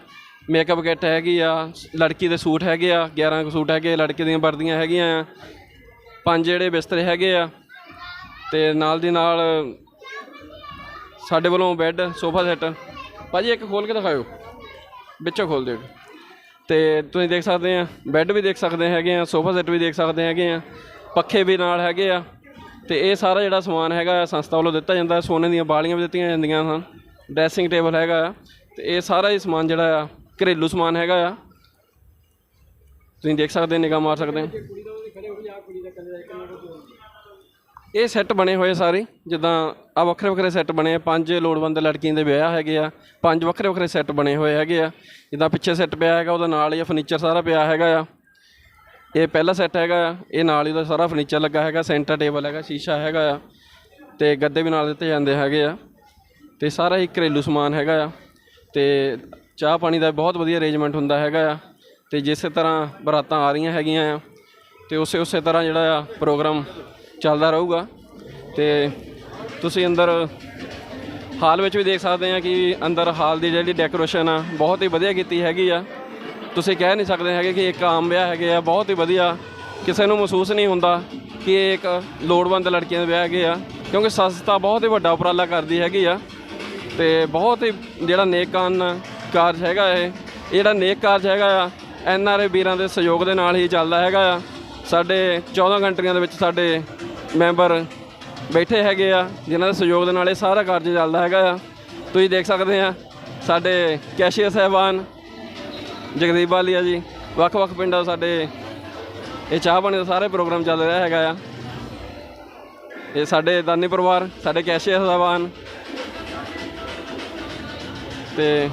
G: ਮੇਕਅਪ ਕਿੱਟ ਹੈਗੀ ਆ, ਲੜਕੀ ਦੇ ਸੂਟ ਹੈਗੇ ਆ 11 ਕੁ ਸੂਟ ਹੈਗੇ, ਲੜਕੀ ਦੀਆਂ ਵਰਦੀਆਂ ਹੈਗੀਆਂ ਆ, ਪੰਜ ਜਿਹੜੇ ਬਿਸਤਰੇ ਹੈਗੇ ਆ, ਤੇ ਨਾਲ ਦੀ ਨਾਲ ਸਾਡੇ ਵੱਲੋਂ ਬੈੱਡ, ਸੋਫਾ ਸੈੱਟ। ਭਾਜੀ, ਇੱਕ ਖੋਲ ਕੇ ਦਿਖਾਓ ਵਿੱਚੋਂ ਖੋਲ ਦਿਓ। ਤੇ ਤੁਸੀਂ ਦੇਖ ਸਕਦੇ ਆ ਬੈੱਡ ਵੀ ਦੇਖ ਸਕਦੇ ਹੈਗੇ ਆ ਸੋਫਾ ਸੈੱਟ ਵੀ ਦੇਖ ਸਕਦੇ ਹੈਗੇ ਆ ਪੱਖੇ ਵੀ ਨਾਲ ਹੈਗੇ ਆ ਤੇ ਇਹ ਸਾਰਾ ਜਿਹੜਾ ਸਮਾਨ ਹੈਗਾ ਆ, ਸੰਸਥਾ ਵੱਲੋਂ ਦਿੱਤਾ ਜਾਂਦਾ ਹੈ। ਸੋਨੇ ਦੀਆਂ ਬਾਲੀਆਂ ਵੀ ਦਿੱਤੀਆਂ ਜਾਂਦੀਆਂ ਹਨ ਡਰੈਸਿੰਗ ਟੇਬਲ ਹੈਗਾ ਆ ਤੇ ਇਹ ਸਾਰਾ ਹੀ ਸਮਾਨ ਜਿਹੜਾ ਆ ਘਰੇਲੂ ਸਮਾਨ ਹੈਗਾ ਆ ਤੁਸੀਂ ਦੇਖ ਸਕਦੇ ਨਿਗਾਹ ਮਾਰ ਸਕਦੇ ਆ ਇਹ ਸੈੱਟ ਬਣੇ ਹੋਏ ਸਾਰੇ। ਜਿੱਦਾਂ ਆ ਵੱਖਰੇ ਵੱਖਰੇ ਸੈੱਟ ਬਣੇ ਆ। ਪੰਜ ਲੋੜਵੰਦ ਲੜਕੀਆਂ ਦੇ ਵਿਆਹ ਹੈਗੇ ਆ। ਪੰਜ ਵੱਖਰੇ ਵੱਖਰੇ ਸੈੱਟ ਬਣੇ ਹੋਏ ਹੈਗੇ ਆ। ਜਿੱਦਾਂ ਪਿੱਛੇ ਸੈੱਟ ਪਿਆ ਹੈਗਾ, ਉਹਦਾ ਨਾਲ ਹੀ ਆ ਫਰਨੀਚਰ ਸਾਰਾ ਪਿਆ ਹੈਗਾ ਆ। ਇਹ ਪਹਿਲਾ ਸੈੱਟ ਹੈਗਾ ਆ। ਇਹ ਨਾਲ ਹੀ ਉਹਦਾ ਸਾਰਾ ਫਰਨੀਚਰ ਲੱਗਾ ਹੈਗਾ। ਸੈਂਟਰ ਟੇਬਲ ਹੈਗਾ, ਸ਼ੀਸ਼ਾ ਹੈਗਾ ਆ। ਤੇ ਗੱਦੇ ਵੀ ਨਾਲ ਦਿੱਤੇ ਜਾਂਦੇ ਹੈਗੇ ਆ। ਤੇ ਸਾਰਾ ਹੀ ਘਰੇਲੂ ਸਮਾਨ ਹੈਗਾ ਆ। ਤੇ ਚਾਹ ਪਾਣੀ ਦਾ ਬਹੁਤ ਵਧੀਆ ਅਰੇਂਜਮੈਂਟ ਹੁੰਦਾ ਹੈਗਾ ਆ। ਤੇ ਜਿਸੇ ਤਰ੍ਹਾਂ ਬਰਾਤਾਂ ਆ ਰਹੀਆਂ ਹੈਗੀਆਂ ਆ। ਤੇ ਉਸੇ ਉਸੇ ਤਰ੍ਹਾਂ ਜਿਹੜਾ ਆ ਪ੍ਰੋਗਰਾਮ ਚੱਲਦਾ ਰਹੂਗਾ ਤੇ ਤੁਸੀਂ ਅੰਦਰ ਹਾਲ ਵਿੱਚ ਵੀ ਦੇਖ ਸਕਦੇ ਆ ਕਿ ਅੰਦਰ ਹਾਲ ਦੀ ਜਿਹੜੀ ਡੈਕੋਰੇਸ਼ਨ ਆ, ਬਹੁਤ ਹੀ ਵਧੀਆ ਕੀਤੀ ਹੈਗੀ ਆ। ਤੁਸੀਂ ਕਹਿ ਨਹੀਂ ਸਕਦੇ ਹੈਗੇ ਕਿ ਇੱਕ ਆਮ ਵਿਆਹ ਹੈਗੇ ਆ, ਬਹੁਤ ਹੀ ਵਧੀਆ। ਕਿਸੇ ਨੂੰ ਮਹਿਸੂਸ ਨਹੀਂ ਹੁੰਦਾ ਕਿ ਇਹ ਇੱਕ ਲੋੜਵੰਦ ਲੜਕੀਆਂ ਦੇ ਵਿਆਹ ਹੈਗੇ ਆ, ਕਿਉਂਕਿ ਸੰਸਥਾ ਬਹੁਤ ਹੀ ਵੱਡਾ ਉਪਰਾਲਾ ਕਰਦੀ ਹੈਗੀ ਆ। ਤੇ ਬਹੁਤ ਹੀ ਜਿਹੜਾ ਨੇਕ ਕਾਨ ਕਾਰਜ ਹੈਗਾ ਇਹ ਇਹ ਜਿਹੜਾ ਨੇਕ ਕਾਰਜ ਹੈਗਾ ਆ, ਐਨ ਆਰ ਆਈ ਵੀਰਾਂ ਦੇ ਸਹਿਯੋਗ ਦੇ ਨਾਲ ਹੀ ਚੱਲਦਾ ਹੈਗਾ ਆ। ਸਾਡੇ 14 ਕੰਟਰੀਆਂ ਦੇ ਵਿੱਚ ਸਾਡੇ ਮੈਂਬਰ ਬੈਠੇ ਹੈਗੇ ਆ, ਜਿਨ੍ਹਾਂ ਦੇ ਸਹਿਯੋਗ ਦੇ ਨਾਲ ਇਹ ਸਾਰਾ ਕਾਰਜ ਚੱਲਦਾ ਹੈਗਾ ਆ। ਤੁਸੀਂ ਦੇਖ ਸਕਦੇ ਆ, ਸਾਡੇ ਕੈਸ਼ੀਅਰ ਸਾਹਿਬਾਨ ਜਗਦੀਪ ਵਾਲੀਆ ਜੀ, ਵੱਖ-ਵੱਖ ਪਿੰਡਾਂ ਸਾਡੇ ਇਹ ਚਾਹ ਪਾਣੀ ਦਾ ਸਾਰੇ ਪ੍ਰੋਗਰਾਮ ਚੱਲ ਰਿਹਾ ਹੈਗਾ ਆ। ਇਹ ਸਾਡੇ ਦਾਨੀ ਪਰਿਵਾਰ, ਸਾਡੇ ਕੈਸ਼ੀਅਰ ਸਾਹਿਬਾਨ ਤੇ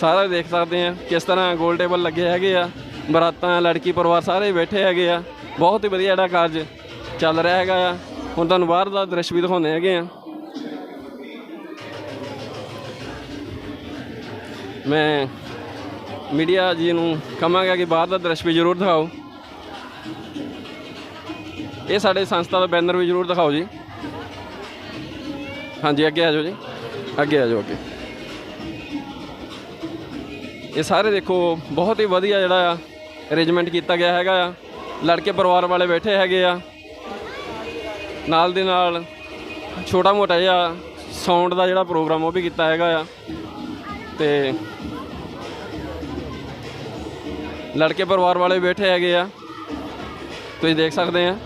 G: ਸਾਰਾ ਦੇਖ ਸਕਦੇ ਆ ਕਿਸ ਤਰ੍ਹਾਂ ਗੋਲ ਟੇਬਲ ਲੱਗੇ ਹੈਗੇ ਆ। ਬਰਾਤਾਂ, ਲੜਕੀ ਪਰਿਵਾਰ ਸਾਰੇ ਬੈਠੇ ਹੈਗੇ ਆ। ਬਹੁਤ ਹੀ ਵਧੀਆ ਜਿਹੜਾ ਕਾਰਜ ਚੱਲ ਰਿਹਾ ਹੈਗਾ ਆ। ਹੁਣ ਤੁਹਾਨੂੰ ਬਾਹਰ ਦਾ ਦ੍ਰਿਸ਼ ਵੀ ਦਿਖਾਉਂਦੇ ਹੈਗੇ ਆ। ਮੈਂ ਮੀਡੀਆ ਜੀ ਨੂੰ ਕਹਾਂਗਾ ਕਿ ਬਾਹਰ ਦਾ ਦ੍ਰਿਸ਼ ਵੀ ਜ਼ਰੂਰ ਦਿਖਾਓ। ਇਹ ਸਾਡੇ ਸੰਸਥਾ ਦਾ ਬੈਨਰ ਵੀ ਜ਼ਰੂਰ ਦਿਖਾਓ ਜੀ। ਹਾਂਜੀ, ਅੱਗੇ ਆ ਜਾਓ ਜੀ। ਅੱਗੇ ਆ ਜਾਓ, ਅੱਗੇ। ਇਹ ਸਾਰੇ ਦੇਖੋ, ਬਹੁਤ ਹੀ ਵਧੀਆ ਜਿਹੜਾ ਆ ਅਰੇਂਜਮੈਂਟ ਕੀਤਾ ਗਿਆ ਹੈਗਾ ਆ। ਲੜਕੇ ਪਰਿਵਾਰ ਵਾਲੇ ਬੈਠੇ ਹੈਗੇ ਆ। ਨਾਲ ਦੇ ਨਾਲ ਛੋਟਾ ਮੋਟਾ ਜਿਹਾ ਸਾਊਂਡ ਦਾ ਜਿਹੜਾ ਪ੍ਰੋਗਰਾਮ ਉਹ ਵੀ ਕੀਤਾ ਹੈਗਾ ਆ। ਤੇ ਲੜਕੇ ਪਰਿਵਾਰ ਵਾਲੇ ਬੈਠੇ ਹੈਗੇ ਆ। ਤੁਸੀਂ ਦੇਖ ਸਕਦੇ ਆ।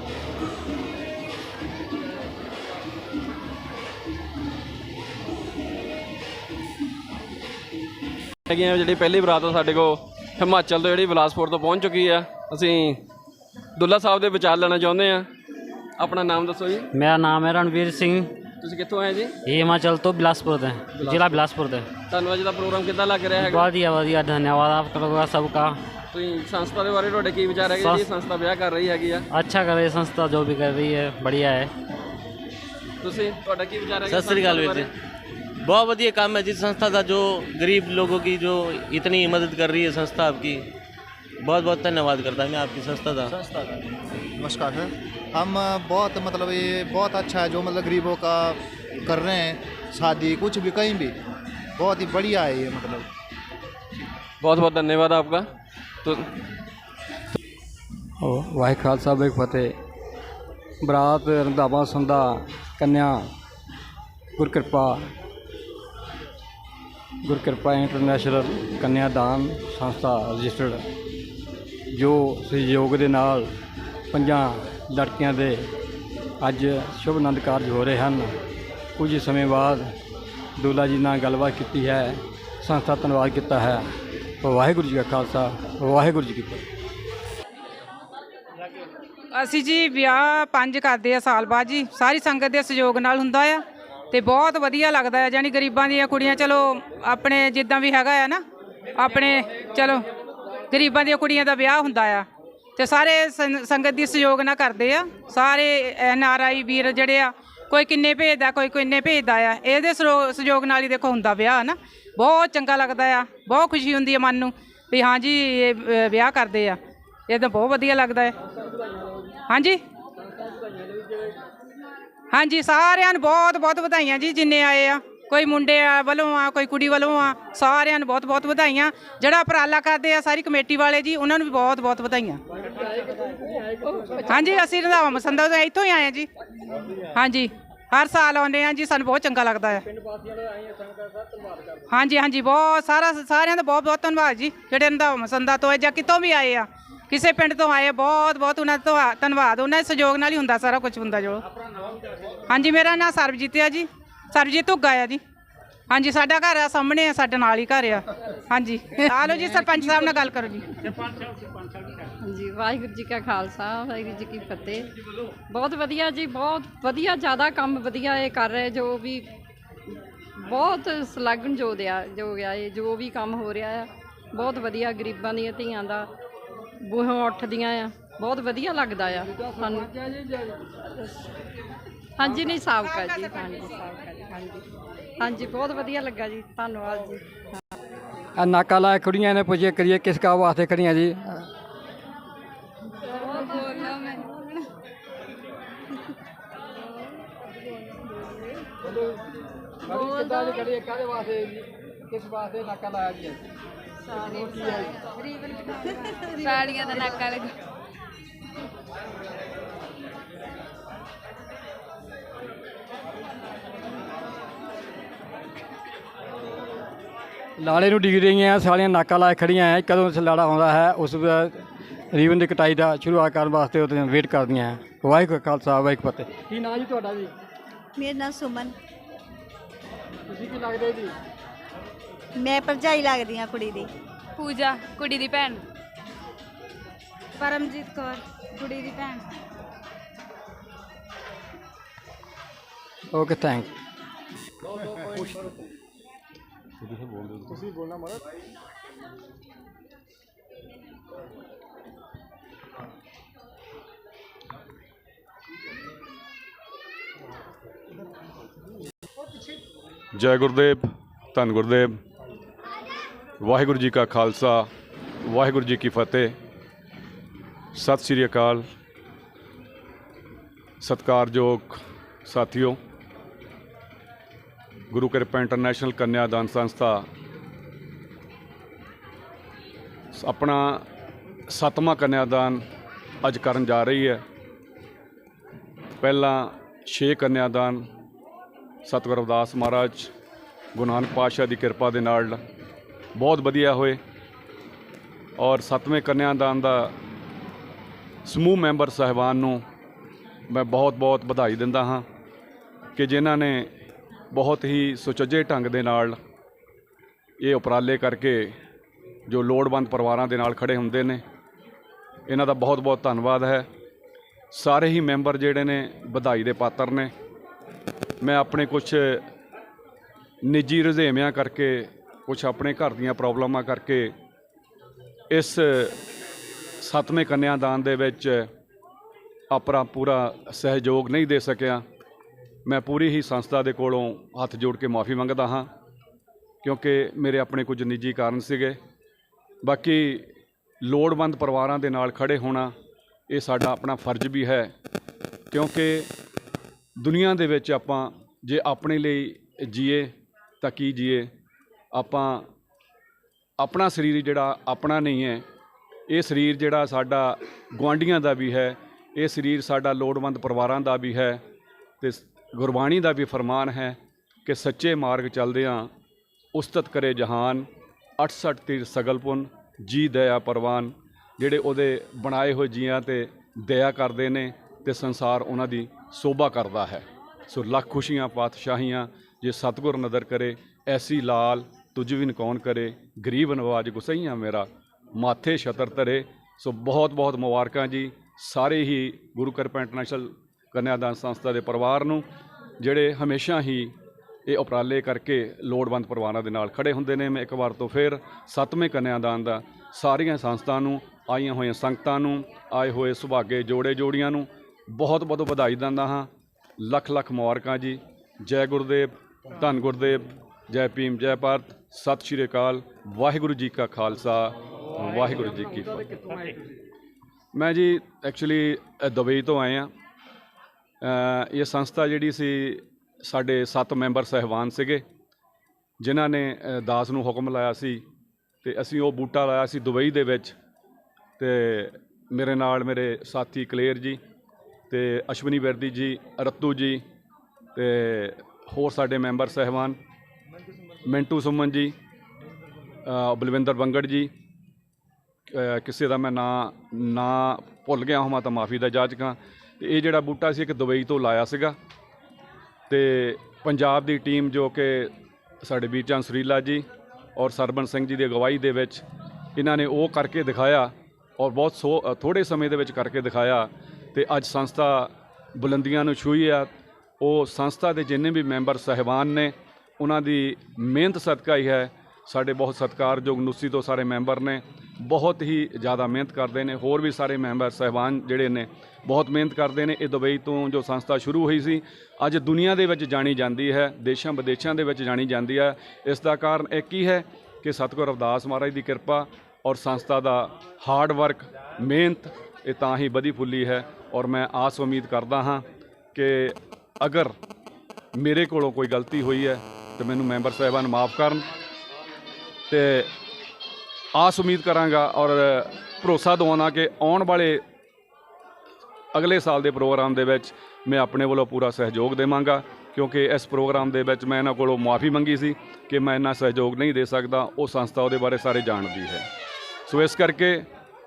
G: ਹੈਗੇ ਆ ਜਿਹੜੀ ਪਹਿਲੀ ਬਰਾਤ ਆ ਸਾਡੇ ਕੋ ਹਿਮਾਚਲ ਤੋਂ ਜਿਹੜੀ ਬਿਲਾਸਪੁਰ ਤੋਂ ਪਹੁੰਚ ਚੁੱਕੀ ਆ। ਅਸੀਂ ਦੁੱਲਾ ਸਾਹਿਬ ਦੇ ਵਿਚਾਰ ਲੈਣਾ ਚਾਹੁੰਦੇ ਆ। ਆਪਣਾ ਨਾਮ ਦੱਸੋ ਜੀ।
H: ਮੇਰਾ ਨਾਮ ਹੈ ਰਣਵੀਰ ਸਿੰਘ।
G: ਤੁਸੀਂ ਕਿੱਥੋਂ ਆਏ ਜੀ?
H: ਇਹ ਹਿਮਾਚਲ ਤੋਂ ਬਿਲਾਸਪੁਰ ਦੇ। ਜ਼ਿਲ੍ਹਾ ਬਿਲਾਸਪੁਰ ਦੇ।
G: ਤੁਹਾਨੂੰ ਅੱਜ ਦਾ ਪ੍ਰੋਗਰਾਮ ਕਿੱਦਾਂ ਲੱਗ ਰਿਹਾ ਹੈਗਾ?
H: ਵਧੀਆ ਵਧੀਆ। ਧੰਨਵਾਦ ਆਪ ਲੋਕਾਂ ਸਭ ਦਾ
G: ਤੁਸੀਂ ਸੰਸਥਾ ਦੇ ਬਾਰੇ ਤੁਹਾਡੇ ਕੀ ਵਿਚਾਰ ਹੈਗੇ ਜੀ? ਸੰਸਥਾ ਵਿਆਹ ਕਰ ਰਹੀ ਹੈਗੀ ਆ।
H: ਅੱਛਾ ਕਰ ਰਹੀ ਸੰਸਥਾ ਜੋ ਵੀ ਕਰ ਰਹੀ ਹੈ ਬੜੀਆ ਹੈ।
G: ਤੁਸੀਂ ਤੁਹਾਡਾ ਕੀ ਵਿਚਾਰ ਹੈ
I: ਸਤਿ ਸ੍ਰੀ ਅਕਾਲ ਵੀਰ ਜੀ। ਬਹੁਤ ਵਧੀਆ ਕੰਮ ਹੈ ਜੀ ਸੰਸਥਾ ਦਾ ਜੋ ਗਰੀਬ ਲੋਗੋ ਕੀ ਜੋ ਇਤਨੀ ਮਦਦ ਕਰ ਰਹੀ ਹੈ ਸੰਸਥਾ ਆਪਕੀ। बहुत बहुत धन्यवाद करता हूँ आपकी संस्था का।
J: संस्था नमस्कार सर। हम बहुत मतलब ये बहुत अच्छा है जो मतलब गरीबों का कर रहे हैं शादी कुछ भी कहीं भी। बहुत ही बढ़िया है ये मतलब।
G: बहुत बहुत धन्यवाद आपका। तो,
B: तो वाहे खालसा वाहे फतेह। बरात रंधावा संधा कन्या गुरकृपा। गुरकृपा इंटरनेशनल कन्यादान संस्था रजिस्टर्ड। ਜੋ ਸਹਿਯੋਗ ਦੇ ਨਾਲ ਪੰਜਾਂ ਲੜਕੀਆਂ ਦੇ ਅੱਜ ਸ਼ੁਭ ਆਨੰਦ ਕਾਰਜ ਹੋ ਰਹੇ ਹਨ। ਕੁਝ ਸਮੇਂ ਬਾਅਦ ਦੁੱਲਾ ਜੀ ਨਾਲ ਗੱਲਬਾਤ ਕੀਤੀ ਹੈ, ਸੰਸਥਾ ਧੰਨਵਾਦ ਕੀਤਾ ਹੈ। ਵਾਹਿਗੁਰੂ ਜੀ ਕਾ ਖਾਲਸਾ, ਵਾਹਿਗੁਰੂ ਜੀ ਕੀ ਫਤਿਹ।
K: ਅਸੀਂ ਜੀ ਵਿਆਹ ਪੰਜ ਕਰਦੇ ਆ ਸਾਲ ਬਾਅਦ ਜੀ, ਸਾਰੀ ਸੰਗਤ ਦੇ ਸਹਿਯੋਗ ਨਾਲ ਹੁੰਦਾ ਆ ਤੇ ਬਹੁਤ ਵਧੀਆ ਲੱਗਦਾ ਹੈ ਜਾਨੀ ਗਰੀਬਾਂ ਦੀਆਂ ਕੁੜੀਆਂ, ਚਲੋ ਆਪਣੇ ਜਿੱਦਾਂ ਵੀ ਹੈਗਾ ਆ ਨਾ, ਆਪਣੇ, ਚਲੋ ਗਰੀਬਾਂ ਦੀਆਂ ਕੁੜੀਆਂ ਦਾ ਵਿਆਹ ਹੁੰਦਾ ਆ ਤੇ ਸਾਰੇ ਸੰਗਤ ਦੀ ਸਹਿਯੋਗ ਨਾਲ ਕਰਦੇ ਆ। ਸਾਰੇ ਐਨ ਆਰ ਆਈ ਵੀਰ ਜਿਹੜੇ ਆ, ਕੋਈ ਕਿੰਨੇ ਭੇਜਦਾ ਕੋਈ ਕਿੰਨੇ ਭੇਜਦਾ ਆ, ਇਹਦੇ ਸਰੋ- ਸਹਿਯੋਗ ਨਾਲ ਹੀ ਦੇਖੋ ਹੁੰਦਾ ਵਿਆਹ ਨਾ ਬਹੁਤ ਚੰਗਾ ਲੱਗਦਾ ਆ, ਬਹੁਤ ਖੁਸ਼ੀ ਹੁੰਦੀ ਹੈ ਮਨ ਨੂੰ ਵੀ ਹਾਂਜੀ ਇਹ ਵਿਆਹ ਕਰਦੇ ਆ। ਇਹ ਤਾਂ ਬਹੁਤ ਵਧੀਆ ਲੱਗਦਾ ਹੈ ਹਾਂਜੀ? ਹਾਂਜੀ, ਸਾਰਿਆਂ ਨੂੰ ਬਹੁਤ ਬਹੁਤ ਵਧਾਈਆਂ ਜੀ, ਜਿੰਨੇ ਆਏ ਆ। ਕੋਈ ਮੁੰਡੇ ਆ ਵੱਲੋਂ ਆ, ਕੋਈ ਕੁੜੀ ਵੱਲੋਂ ਆ, ਸਾਰਿਆਂ ਨੂੰ ਬਹੁਤ ਬਹੁਤ ਵਧਾਈਆਂ। ਜਿਹੜਾ ਉਪਰਾਲਾ ਕਰਦੇ ਆ ਸਾਰੀ ਕਮੇਟੀ ਵਾਲੇ ਜੀ, ਉਹਨਾਂ ਨੂੰ ਵੀ ਬਹੁਤ ਬਹੁਤ ਵਧਾਈਆਂ। ਹਾਂਜੀ, ਅਸੀਂ ਰੰਧਾਵਾ ਮਸੰਦਾ ਤੋਂ ਇੱਥੋਂ ਹੀ ਆਏ ਆ ਜੀ। ਹਾਂਜੀ, ਹਰ ਸਾਲ ਆਉਂਦੇ ਆ ਜੀ, ਸਾਨੂੰ ਬਹੁਤ ਚੰਗਾ ਲੱਗਦਾ ਹੈ ਹਾਂਜੀ ਹਾਂਜੀ, ਬਹੁਤ ਸਾਰਾ, ਸਾਰਿਆਂ ਦਾ ਬਹੁਤ ਬਹੁਤ ਧੰਨਵਾਦ ਜੀ, ਜਿਹੜੇ ਰੰਧਾਵਾ ਮਸੰਦਾ ਤੋਂ ਜਾਂ ਕਿਤੋਂ ਵੀ ਆਏ ਆ। ਕਿਸੇ ਪਿੰਡ ਤੋਂ ਆਏ ਬਹੁਤ ਬਹੁਤ ਉਹਨਾਂ ਦਾ ਧੰਨਵਾਦ ਉਹਨਾਂ ਦੇ ਸਹਿਯੋਗ ਨਾਲ ਹੀ ਹੁੰਦਾ ਸਾਰਾ ਕੁਝ ਹੁੰਦਾ ਜੋ। ਹਾਂਜੀ, ਮੇਰਾ ਨਾਮ ਸਰਬਜੀਤ ਆ ਜੀ। ਸਰਬਜੀਤ ਧੁੱਗਾ ਆ ਜੀ। ਹਾਂਜੀ, ਸਾਡਾ ਘਰ ਆ, ਸਾਹਮਣੇ ਆ, ਸਾਡੇ ਨਾਲ ਹੀ ਘਰ ਆ। ਹਾਂਜੀ। ਆ ਲਓ ਜੀ, ਸਰਪੰਚ ਸਾਹਿਬ ਨਾਲ ਗੱਲ ਕਰੋ ਜੀ।
L: ਜੀ ਵਾਹਿਗੁਰੂ ਜੀ ਕਾ ਖਾਲਸਾ, ਵਾਹਿਗੁਰੂ ਜੀ ਕੀ ਫਤਿਹ। ਬਹੁਤ ਵਧੀਆ ਜੀ, ਬਹੁਤ ਵਧੀਆ, ਜ਼ਿਆਦਾ ਕੰਮ ਵਧੀਆ ਇਹ ਕਰ ਰਹੇ, ਜੋ ਵੀ ਬਹੁਤ ਸਲਾਗਣ ਜੋ ਦਿਆ ਜੋ ਗਿਆ ਇਹ, ਜੋ ਵੀ ਕੰਮ ਹੋ ਰਿਹਾ ਆ। ਬਹੁਤ ਵਧੀਆ ਗਰੀਬਾਂ ਦੀਆਂ ਧੀਆਂ ਦਾ, ਬੂਹੋਂ ਉੱਠਦੀਆਂ ਆ। ਬਹੁਤ ਵਧੀਆ ਲੱਗਦਾ ਆ, ਸਾਨੂੰ। ਹਾਂਜੀ ਨਹੀਂ ਸਾਬਕਾ ਜੀ ਹਾਂਜੀ ਸਾਬਕਾ ਜੀ ਹਾਂਜੀ। ਹਾਂਜੀ ਬਹੁਤ ਵਧੀਆ ਲੱਗਾ ਜੀ ਧੰਨਵਾਦ ਜੀ।
B: ਆ ਨਾਕਾ ਲਾਇਆ ਖੜੀਆਂ ਨੇ ਪੁੱਛੇ ਕਰੀਏ ਕਿਸ ਕਾ ਵਾਸਤੇ ਖੜੀਆਂ ਜੀ? ਕਿੱਦਾਂ ਜੀ ਖੜੀ ਕਾਦੇ ਵਾਸਤੇ ਕਿਸ ਵਾਸਤੇ ਨਾਕਾ ਲਾਇਆ ਜੀ
L: ਸਾੜੀਆਂ ਦਾ ਨਾਕਾ ਲੱਗਾ।
B: ਲਾੜੇ ਨੂੰ ਡਿੱਗ ਰਹੀਆਂ ਸਾਲੀਆਂ ਨਾਕਾ ਲਾਏ ਖੜੀਆਂ ਹੈ ਕਦੋਂ ਇਸ ਲਾੜਾ ਆਉਂਦਾ ਹੈ ਉਸ ਰੀਬਨ ਦੀ ਕਟਾਈ ਦਾ ਸ਼ੁਰੂਆਤ ਕਰਨ ਵਾਸਤੇ ਉਹ ਵੇਟ ਕਰਦੀਆਂ ਹੈ ਵਾਹਿਗੁਰੂ ਖਾਲਸਾ ਵਾਹਿਗੁਰੂ ਫਤਿਹ। ਕੀ ਨਾਂ ਜੀ ਤੁਹਾਡਾ ਜੀ?
M: ਮੇਰਾ ਨਾਮ ਸੁਮਨ।
B: ਤੁਸੀਂ ਕੀ ਲੱਗਦੇ ਜੀ?
M: ਮੈਂ ਭਰਜਾਈ ਲੱਗਦੀ ਆ ਕੁੜੀ ਦੀ।
L: ਪੂਜਾ ਕੁੜੀ ਦੀ ਭੈਣ।
M: ਪਰਮਜੀਤ ਕੌਰ ਕੁੜੀ ਦੀ ਭੈਣ।
B: ਓਕੇ ਥੈਂਕ
N: ਜੈ ਗੁਰਦੇਵ ਧੰਨ ਗੁਰਦੇਵ ਵਾਹਿਗੁਰੂ ਜੀ ਕਾ ਖਾਲਸਾ ਵਾਹਿਗੁਰੂ ਜੀ ਕੀ ਫਤਿਹ ਸਤਿ ਸ੍ਰੀ ਅਕਾਲ ਸਤਿਕਾਰਯੋਗ ਸਾਥੀਓ ਗੁਰੂ ਕਿਰਪਾ ਇੰਟਰਨੈਸ਼ਨਲ ਕੰਨਿਆ ਦਾਨ ਸੰਸਥਾ ਆਪਣਾ ਸੱਤਵਾਂ ਕੰਨਿਆਦਾਨ ਅੱਜ ਕਰਨ ਜਾ ਰਹੀ ਹੈ। ਪਹਿਲਾਂ 6 ਕੰਨਿਆਦਾਨ ਸਤਿਗੁਰ ਰਵਿਦਾਸ ਮਹਾਰਾਜ, ਗੁਰੂ ਨਾਨਕ ਪਾਤਸ਼ਾਹ ਦੀ ਕਿਰਪਾ ਦੇ ਨਾਲ ਬਹੁਤ ਵਧੀਆ ਹੋਏ ਔਰ ਸੱਤਵੇਂ ਕੰਨਿਆਦਾਨ ਦਾ ਸਮੂਹ ਮੈਂਬਰ ਸਹਿਬਾਨ ਨੂੰ ਮੈਂ ਬਹੁਤ-ਬਹੁਤ ਵਧਾਈ ਦਿੰਦਾ ਹਾਂ ਕਿ ਜਿਨ੍ਹਾਂ ਨੇ ਬਹੁਤ ਹੀ ਸੁਚੱਜੇ ਢੰਗ ਦੇ ਨਾਲ ਇਹ ਉਪਰਾਲੇ ਕਰਕੇ ਜੋ ਲੋੜਵੰਦ ਪਰਿਵਾਰਾਂ ਦੇ ਨਾਲ ਖੜੇ ਹੁੰਦੇ ਨੇ, ਇਹਨਾਂ ਦਾ ਬਹੁਤ-ਬਹੁਤ ਧੰਨਵਾਦ ਹੈ। ਸਾਰੇ ਹੀ ਮੈਂਬਰ ਜਿਹੜੇ ਨੇ, ਵਧਾਈ ਦੇ ਪਾਤਰ ਨੇ। ਮੈਂ ਆਪਣੇ ਕੁਝ ਨਿੱਜੀ ਰੁਝੇਵਿਆਂ ਕਰਕੇ ਕੁਝ ਆਪਣੇ ਘਰ ਦੀਆਂ ਪ੍ਰੋਬਲਮਾਂ ਕਰਕੇ ਇਸ ਸੱਤਵੇਂ ਕੰਨਿਆਦਾਨ ਦੇ ਵਿੱਚ ਆਪਣਾ ਪੂਰਾ ਸਹਿਯੋਗ ਨਹੀਂ ਦੇ ਸਕਿਆ। ਮੈਂ ਪੂਰੀ ਹੀ ਸੰਸਥਾ ਦੇ ਕੋਲੋਂ ਹੱਥ ਜੋੜ ਕੇ ਮਾਫੀ ਮੰਗਦਾ ਹਾਂ, ਕਿਉਂਕਿ ਮੇਰੇ ਆਪਣੇ ਕੁਝ ਨਿੱਜੀ ਕਾਰਨ ਸੀਗੇ। ਬਾਕੀ ਲੋੜਵੰਦ ਪਰਿਵਾਰਾਂ ਦੇ ਨਾਲ ਖੜੇ ਹੋਣਾ, ਇਹ ਸਾਡਾ ਆਪਣਾ ਫਰਜ਼ ਵੀ ਹੈ, ਕਿਉਂਕਿ ਦੁਨੀਆ ਦੇ ਵਿੱਚ ਆਪਾਂ ਜੇ ਆਪਣੇ ਲਈ ਜੀਏ ਤਾਂ ਕੀ ਜੀਏ? ਆਪਾਂ ਆਪਣਾ ਸਰੀਰ ਜਿਹੜਾ ਆਪਣਾ ਨਹੀਂ ਹੈ, ਇਹ ਸਰੀਰ ਜਿਹੜਾ ਸਾਡਾ ਗੁਆਂਢੀਆਂ ਦਾ ਵੀ ਹੈ, ਇਹ ਸਰੀਰ ਸਾਡਾ ਲੋੜਵੰਦ ਪਰਿਵਾਰਾਂ ਦਾ ਵੀ ਹੈ, ਤੇ ਗੁਰਬਾਣੀ ਦਾ ਵੀ ਫਰਮਾਨ ਹੈ ਕਿ ਸੱਚੇ ਮਾਰਗ ਚੱਲਦਿਆਂ ਉਸਤਤ ਕਰੇ ਜਹਾਨ 68 ਤੀਰ ਸਗਲਪੁਨ ਜੀ ਦਇਆ ਪਰਵਾਨ, ਜਿਹੜੇ ਉਹਦੇ ਬਣਾਏ ਹੋਏ ਜੀਆਂ ਤੇ ਦਇਆ ਕਰਦੇ ਨੇ ਤੇ ਸੰਸਾਰ ਉਹਨਾਂ ਦੀ ਸੋਭਾ ਕਰਦਾ ਹੈ। ਸੋ ਲੱਖ ਖੁਸ਼ੀਆਂ, ਪਾਤਸ਼ਾਹੀਆਂ, ਜੇ ਸਤਿਗੁਰ ਨਦਰ ਕਰੇ, ਐਸੀ ਲਾਲ ਤੁਝ ਵੀ ਕੌਣ ਕਰੇ? ਗਰੀਬ ਨਵਾਜ ਗੁਸਈਆਂ ਮੇਰਾ, ਮਾਥੇ ਛਤਰ ਧਰੇ। ਸੋ ਬਹੁਤ ਬਹੁਤ ਮੁਬਾਰਕਾਂ ਜੀ। ਸਾਰੇ ਹੀ ਗੁਰੂ ਕਿਰਪਾ ਇੰਟਰਨੈਸ਼ਨਲ ਕੰਨਿਆਦਾਨ ਸੰਸਥਾ ਦੇ ਪਰਿਵਾਰ ਨੂੰ ਜਿਹੜੇ ਹਮੇਸ਼ਾ ਹੀ ਇਹ ਉਪਰਾਲੇ ਕਰਕੇ ਲੋੜਵੰਦ ਪਰਿਵਾਰਾਂ ਦੇ ਨਾਲ ਖੜੇ ਹੁੰਦੇ ਨੇ, ਮੈਂ ਇੱਕ ਵਾਰ ਤੋਂ ਫਿਰ ਸੱਤਵੇਂ ਕੰਨਿਆਦਾਨ ਦਾ ਸਾਰੀਆਂ ਸੰਸਥਾ ਨੂੰ, ਆਈਆਂ ਹੋਈਆਂ ਸੰਗਤਾਂ ਨੂੰ, ਆਏ ਹੋਏ ਸੁਭਾਗੇ ਜੋੜੇ ਜੋੜੀਆਂ ਨੂੰ ਬਹੁਤ ਬਹੁਤ ਵਧਾਈ ਦਿੰਦਾ ਹਾਂ। ਲੱਖ ਲੱਖ ਮੁਬਾਰਕਾਂ ਜੀ। ਜੈ ਗੁਰਦੇਵ, ਧੰਨ ਗੁਰਦੇਵ, ਜੈ ਭੀਮ, ਜੈ ਭਾਰਤ, ਸਤਿ ਸ਼੍ਰੀ ਅਕਾਲ, ਵਾਹਿਗੁਰੂ ਜੀ ਕਾ ਖਾਲਸਾ, ਵਾਹਿਗੁਰੂ ਜੀ ਕੀ ਫਤਿਹ। ਮੈਂ ਜੀ ਐਕਚੁਅਲੀ ਦੁਬਈ ਤੋਂ ਆਏ ਆ ਇਹ ਸੰਸਥਾ ਜਿਹੜੀ ਸੀ, ਸਾਡੇ ਸੱਤ ਮੈਂਬਰ ਸਹਿਬਾਨ ਸੀਗੇ, ਜਿਨ੍ਹਾਂ ਨੇ ਦਾਸ ਨੂੰ ਹੁਕਮ ਲਾਇਆ ਸੀ ਤੇ ਅਸੀਂ ਉਹ ਬੂਟਾ ਲਾਇਆ ਸੀ ਦੁਬਈ ਦੇ ਵਿੱਚ ਤੇ ਮੇਰੇ ਨਾਲ ਮੇਰੇ ਸਾਥੀ ਕਲੇਰ ਜੀ ਤੇ ਅਸ਼ਵਨੀ ਵਰਦੀ ਜੀ, ਰਤੂ ਜੀ ਤੇ ਹੋਰ ਸਾਡੇ ਮੈਂਬਰ ਸਹਿਬਾਨ, ਮਿੰਟੂ ਸੁਮਨ ਜੀ ਬਲਵਿੰਦਰ ਬੰਗੜ ਜੀ ਕਿਸੇ ਦਾ ਮੈਂ ਨਾਂ ਨਾਂ ਭੁੱਲ ਗਿਆ ਹਾਂ ਤਾਂ ਮਾਫੀ ਦਾ ਜਾਚ ਕਾਂ ਤੇ ਇਹ ਜਿਹੜਾ ਬੂਟਾ ਸੀ ਇੱਕ ਦੁਬਈ ਤੋਂ ਲਾਇਆ ਸੀਗਾ ਤੇ ਪੰਜਾਬ ਦੀ ਟੀਮ ਜੋ ਕਿ ਸਾਡੇ ਵੀਰ ਚੰਦ ਸੁਰੀਲਾ ਜੀ ਔਰ ਸਰਬਨ ਸਿੰਘ ਜੀ ਦੀ ਅਗਵਾਈ ਦੇ ਵਿੱਚ ਇਹਨਾਂ ਨੇ ਉਹ ਕਰਕੇ ਦਿਖਾਇਆ ਔਰ ਬਹੁਤ ਸੋ ਅ, ਥੋੜੇ ਸਮੇਂ ਦੇ ਵਿੱਚ ਕਰਕੇ ਦਿਖਾਇਆ ਤੇ ਅੱਜ ਸੰਸਥਾ ਬੁਲੰਦੀਆਂ ਨੂੰ ਛੂਹੀ ਆ। ਉਹ ਸੰਸਥਾ ਦੇ ਜਿੰਨੇ ਵੀ ਮੈਂਬਰ ਸਹਿਬਾਨ ਨੇ ਉਹਨਾਂ ਦੀ ਮਿਹਨਤ ਸਦਕਾ ਹੀ ਹੈ ਸਾਡੇ ਬਹੁਤ ਸਤਿਕਾਰਯੋਗ ਨੂਸੀ ਤੋਂ ਸਾਰੇ ਮੈਂਬਰ ਨੇ, ਬਹੁਤ ਹੀ ਜ਼ਿਆਦਾ ਮਿਹਨਤ ਕਰਦੇ ਨੇ, ਹੋਰ ਵੀ ਸਾਰੇ ਮੈਂਬਰ, ਸਹਿਬਾਨ ਜਿਹੜੇ ਨੇ, ਬਹੁਤ ਮਿਹਨਤ ਕਰਦੇ ਨੇ। ਇਹ ਦੁਬਈ ਤੋਂ ਜੋ ਸੰਸਥਾ ਸ਼ੁਰੂ ਹੋਈ ਸੀ, ਅੱਜ ਦੁਨੀਆ ਦੇ ਵਿੱਚ ਜਾਣੀ ਜਾਂਦੀ ਹੈ, ਦੇਸ਼ਾਂ ਵਿਦੇਸ਼ਾਂ ਦੇ ਵਿੱਚ ਜਾਣੀ ਜਾਂਦੀ ਹੈ। ਇਸ ਦਾ ਕਾਰਨ ਇੱਕ ਹੀ ਹੈ ਕਿ ਸਤਿਗੁਰ ਅਰਦਾਸ ਮਹਾਰਾਜ ਦੀ ਕਿਰਪਾ ਔਰ ਸੰਸਥਾ ਦਾ ਹਾਰਡ ਵਰਕ ਮਿਹਨਤ, ਇਹ ਤਾਂ ਹੀ ਵਧੀ ਫੁੱਲੀ ਹੈ। ਔਰ ਮੈਂ ਆਸ ਉਮੀਦ ਕਰਦਾ ਹਾਂ ਕਿ ਅਗਰ ਮੇਰੇ ਕੋਲੋਂ ਕੋਈ ਗਲਤੀ ਹੋਈ ਹੈ, ਤੇ ਮੈਨੂੰ ਮੈਂਬਰ ਸਾਹਿਬਾਨ ਮਾਫ ਕਰਨ। ਤੇ ਆਸ ਉਮੀਦ ਕਰਾਂਗਾ ਔਰ ਭਰੋਸਾ ਦਵਾਉਣਾ ਕਿ ਆਉਣ ਵਾਲੇ ਅਗਲੇ ਸਾਲ ਦੇ ਪ੍ਰੋਗਰਾਮ ਦੇ ਵਿੱਚ ਮੈਂ ਆਪਣੇ ਵੱਲੋਂ ਪੂਰਾ ਸਹਿਯੋਗ ਦੇਵਾਂਗਾ, ਕਿਉਂਕਿ ਇਸ ਪ੍ਰੋਗਰਾਮ ਦੇ ਵਿੱਚ ਮੈਂ ਇਹਨਾਂ ਕੋਲੋਂ ਮਾਫੀ ਮੰਗੀ ਸੀ ਕਿ ਮੈਂ ਇੰਨਾ ਸਹਿਯੋਗ ਨਹੀਂ ਦੇ ਸਕਦਾ, ਉਹ ਸੰਸਥਾ ਉਹਦੇ ਬਾਰੇ ਸਾਰੇ ਜਾਣਦੀ ਹੈ। ਸੋ ਇਸ ਕਰਕੇ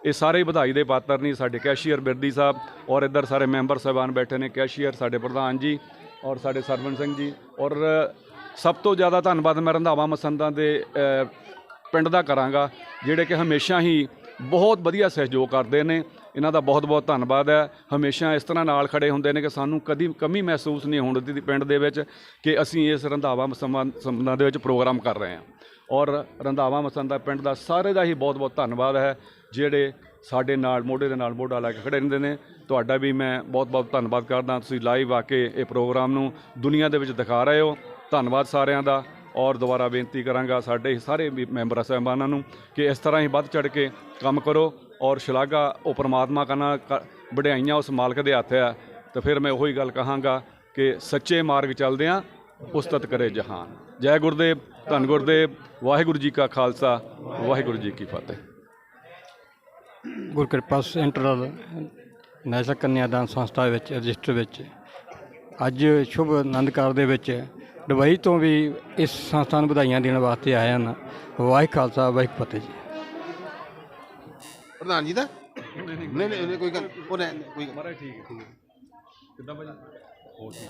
N: ਇਹ ਸਾਰੇ ਵਧਾਈ ਦੇ ਪਾਤਰ ਨਹੀਂ ਸਾਡੇ ਕੈਸ਼ੀਅਰ ਬਿਰਦੀ ਸਾਹਿਬ ਔਰ ਇੱਧਰ ਸਾਰੇ ਮੈਂਬਰ ਸਾਹਿਬਾਨ ਬੈਠੇ ਨੇ, ਕੈਸ਼ੀਅਰ ਸਾਡੇ ਪ੍ਰਧਾਨ ਜੀ ਔਰ ਸਾਡੇ ਸਰਵਨ ਸਿੰਘ ਜੀ ਔਰ ਸਭ ਤੋਂ ਜ਼ਿਆਦਾ ਧੰਨਵਾਦ ਮੈਂ ਰੰਧਾਵਾ ਮਸੰਦਾਂ ਦੇ ਪਿੰਡ ਦਾ ਕਰਾਂਗਾ, ਜਿਹੜੇ ਕਿ ਹਮੇਸ਼ਾ ਹੀ ਬਹੁਤ ਵਧੀਆ ਸਹਿਯੋਗ ਕਰਦੇ ਨੇ। ਇਹਨਾਂ ਦਾ ਬਹੁਤ ਬਹੁਤ ਧੰਨਵਾਦ ਹੈ। ਹਮੇਸ਼ਾ ਇਸ ਤਰ੍ਹਾਂ ਨਾਲ ਖੜੇ ਹੁੰਦੇ ਨੇ ਕਿ ਸਾਨੂੰ ਕਦੀ ਕਮੀ ਮਹਿਸੂਸ ਨਹੀਂ ਹੋਣ ਦਿੱਤੀ ਪਿੰਡ ਦੇ ਵਿੱਚ ਕਿ ਅਸੀਂ ਇਸ ਰੰਧਾਵਾ ਮਸੰਦਾਂ ਸੰਬੰਧਾਂ ਦੇ ਵਿੱਚ ਪ੍ਰੋਗਰਾਮ ਕਰ ਰਹੇ ਹਾਂ। ਔਰ ਰੰਧਾਵਾ ਮਸੰਦਾ ਪਿੰਡ ਦਾ ਸਾਰੇ ਦਾ ਹੀ ਬਹੁਤ ਬਹੁਤ ਧੰਨਵਾਦ ਹੈ, ਜਿਹੜੇ ਸਾਡੇ ਨਾਲ ਮੋਢੇ ਦੇ ਨਾਲ ਮੋਢਾ ਲਾ ਕੇ ਖੜੇ ਰਹਿੰਦੇ ਨੇ। ਤੁਹਾਡਾ ਵੀ ਮੈਂ ਬਹੁਤ ਬਹੁਤ ਧੰਨਵਾਦ ਕਰਦਾ। ਤੁਸੀਂ ਲਾਈਵ ਆ ਕੇ ਇਹ ਪ੍ਰੋਗਰਾਮ ਨੂੰ ਦੁਨੀਆ ਦੇ ਵਿੱਚ ਦਿਖਾ ਰਹੇ ਹੋ। ਧੰਨਵਾਦ ਸਾਰਿਆਂ ਦਾ। ਔਰ ਦੁਬਾਰਾ ਬੇਨਤੀ ਕਰਾਂਗਾ ਸਾਡੇ ਸਾਰੇ ਵੀ ਮੈਂਬਰਾਂ ਸਾਹਿਬਾਨਾਂ ਨੂੰ ਕਿ ਇਸ ਤਰ੍ਹਾਂ ਹੀ ਵੱਧ ਚੜ ਕੇ ਕੰਮ ਕਰੋ ਔਰ ਸ਼ਲਾਘਾ ਉਹ ਪਰਮਾਤਮਾ ਕਰਨਾ ਕ- ਵਡਿਆਈਆਂ ਉਸ ਮਾਲਕ ਦੇ ਹੱਥ ਆ ਤਾਂ ਫਿਰ ਮੈਂ ਉਹੀ ਗੱਲ ਕਹਾਂਗਾ ਕਿ ਸੱਚੇ ਮਾਰਗ ਚੱਲਦੇ ਆ ਉਸਤਤ ਕਰੇ ਜਹਾਨ। ਜੈ ਗੁਰਦੇਵ, ਧੰਨ ਗੁਰਦੇਵ, ਵਾਹਿਗੁਰੂ ਜੀ ਕਾ ਖਾਲਸਾ, ਵਾਹਿਗੁਰੂ ਜੀ ਕੀ ਫਤਿਹ।
B: ਗੁਰਕਿਰਪਾ ਸੈਂਟਰਲ ਨੈਸ਼ਨਲ ਕੰਨਿਆਦਾਨ ਸੰਸਥਾ ਵਿੱਚ, ਰਜਿਸਟਰ ਵਿੱਚ ਅੱਜ ਸ਼ੁਭ ਆਨੰਦ ਕਾਰ ਦੇ ਵਿੱਚ ਦੁਬਈ ਤੋਂ ਵੀ ਇਸ ਸੰਸਥਾ ਨੂੰ ਵਧਾਈਆਂ ਦੇਣ ਵਾਸਤੇ ਆਏ ਹਨ। ਵਾਹਿਗੁਰੂ ਖਾਲਸਾ ਵਾਹਿਗੁਰੂ ਫਤਿਹ ਜੀ।
O: ਪ੍ਰਧਾਨ ਜੀ ਦਾ? ਨਹੀਂ ਨਹੀਂ ਕੋਈ ਗੱਲ ਉਹ ਨਹੀਂ ਕੋਈ
N: ਮਾਰਾ ਠੀਕ ਹੈ ਕਿੱਦਾਂ ਭਾਜੀ? ਹੋ ਠੀਕ।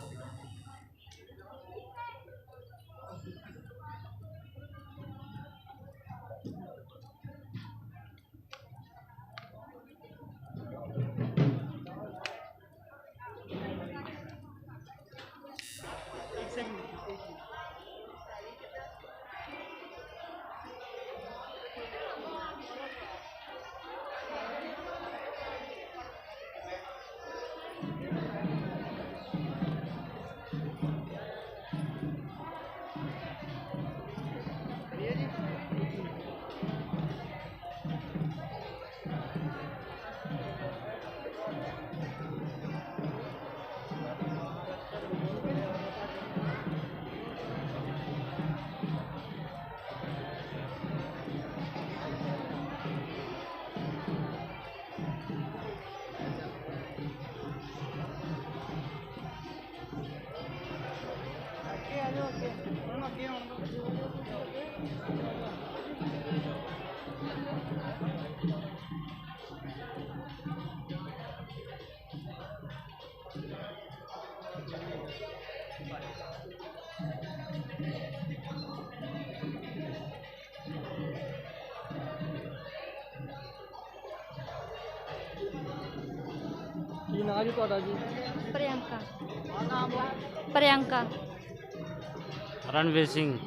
P: ਕੀ ਨਾਂ ਜੀ ਤੁਹਾਡਾ ਜੀ
M: ਪ੍ਰਿਯੰਕਾ ਪ੍ਰਿਯੰਕਾ
H: ਰਣਵੀਰ ਸਿੰਘ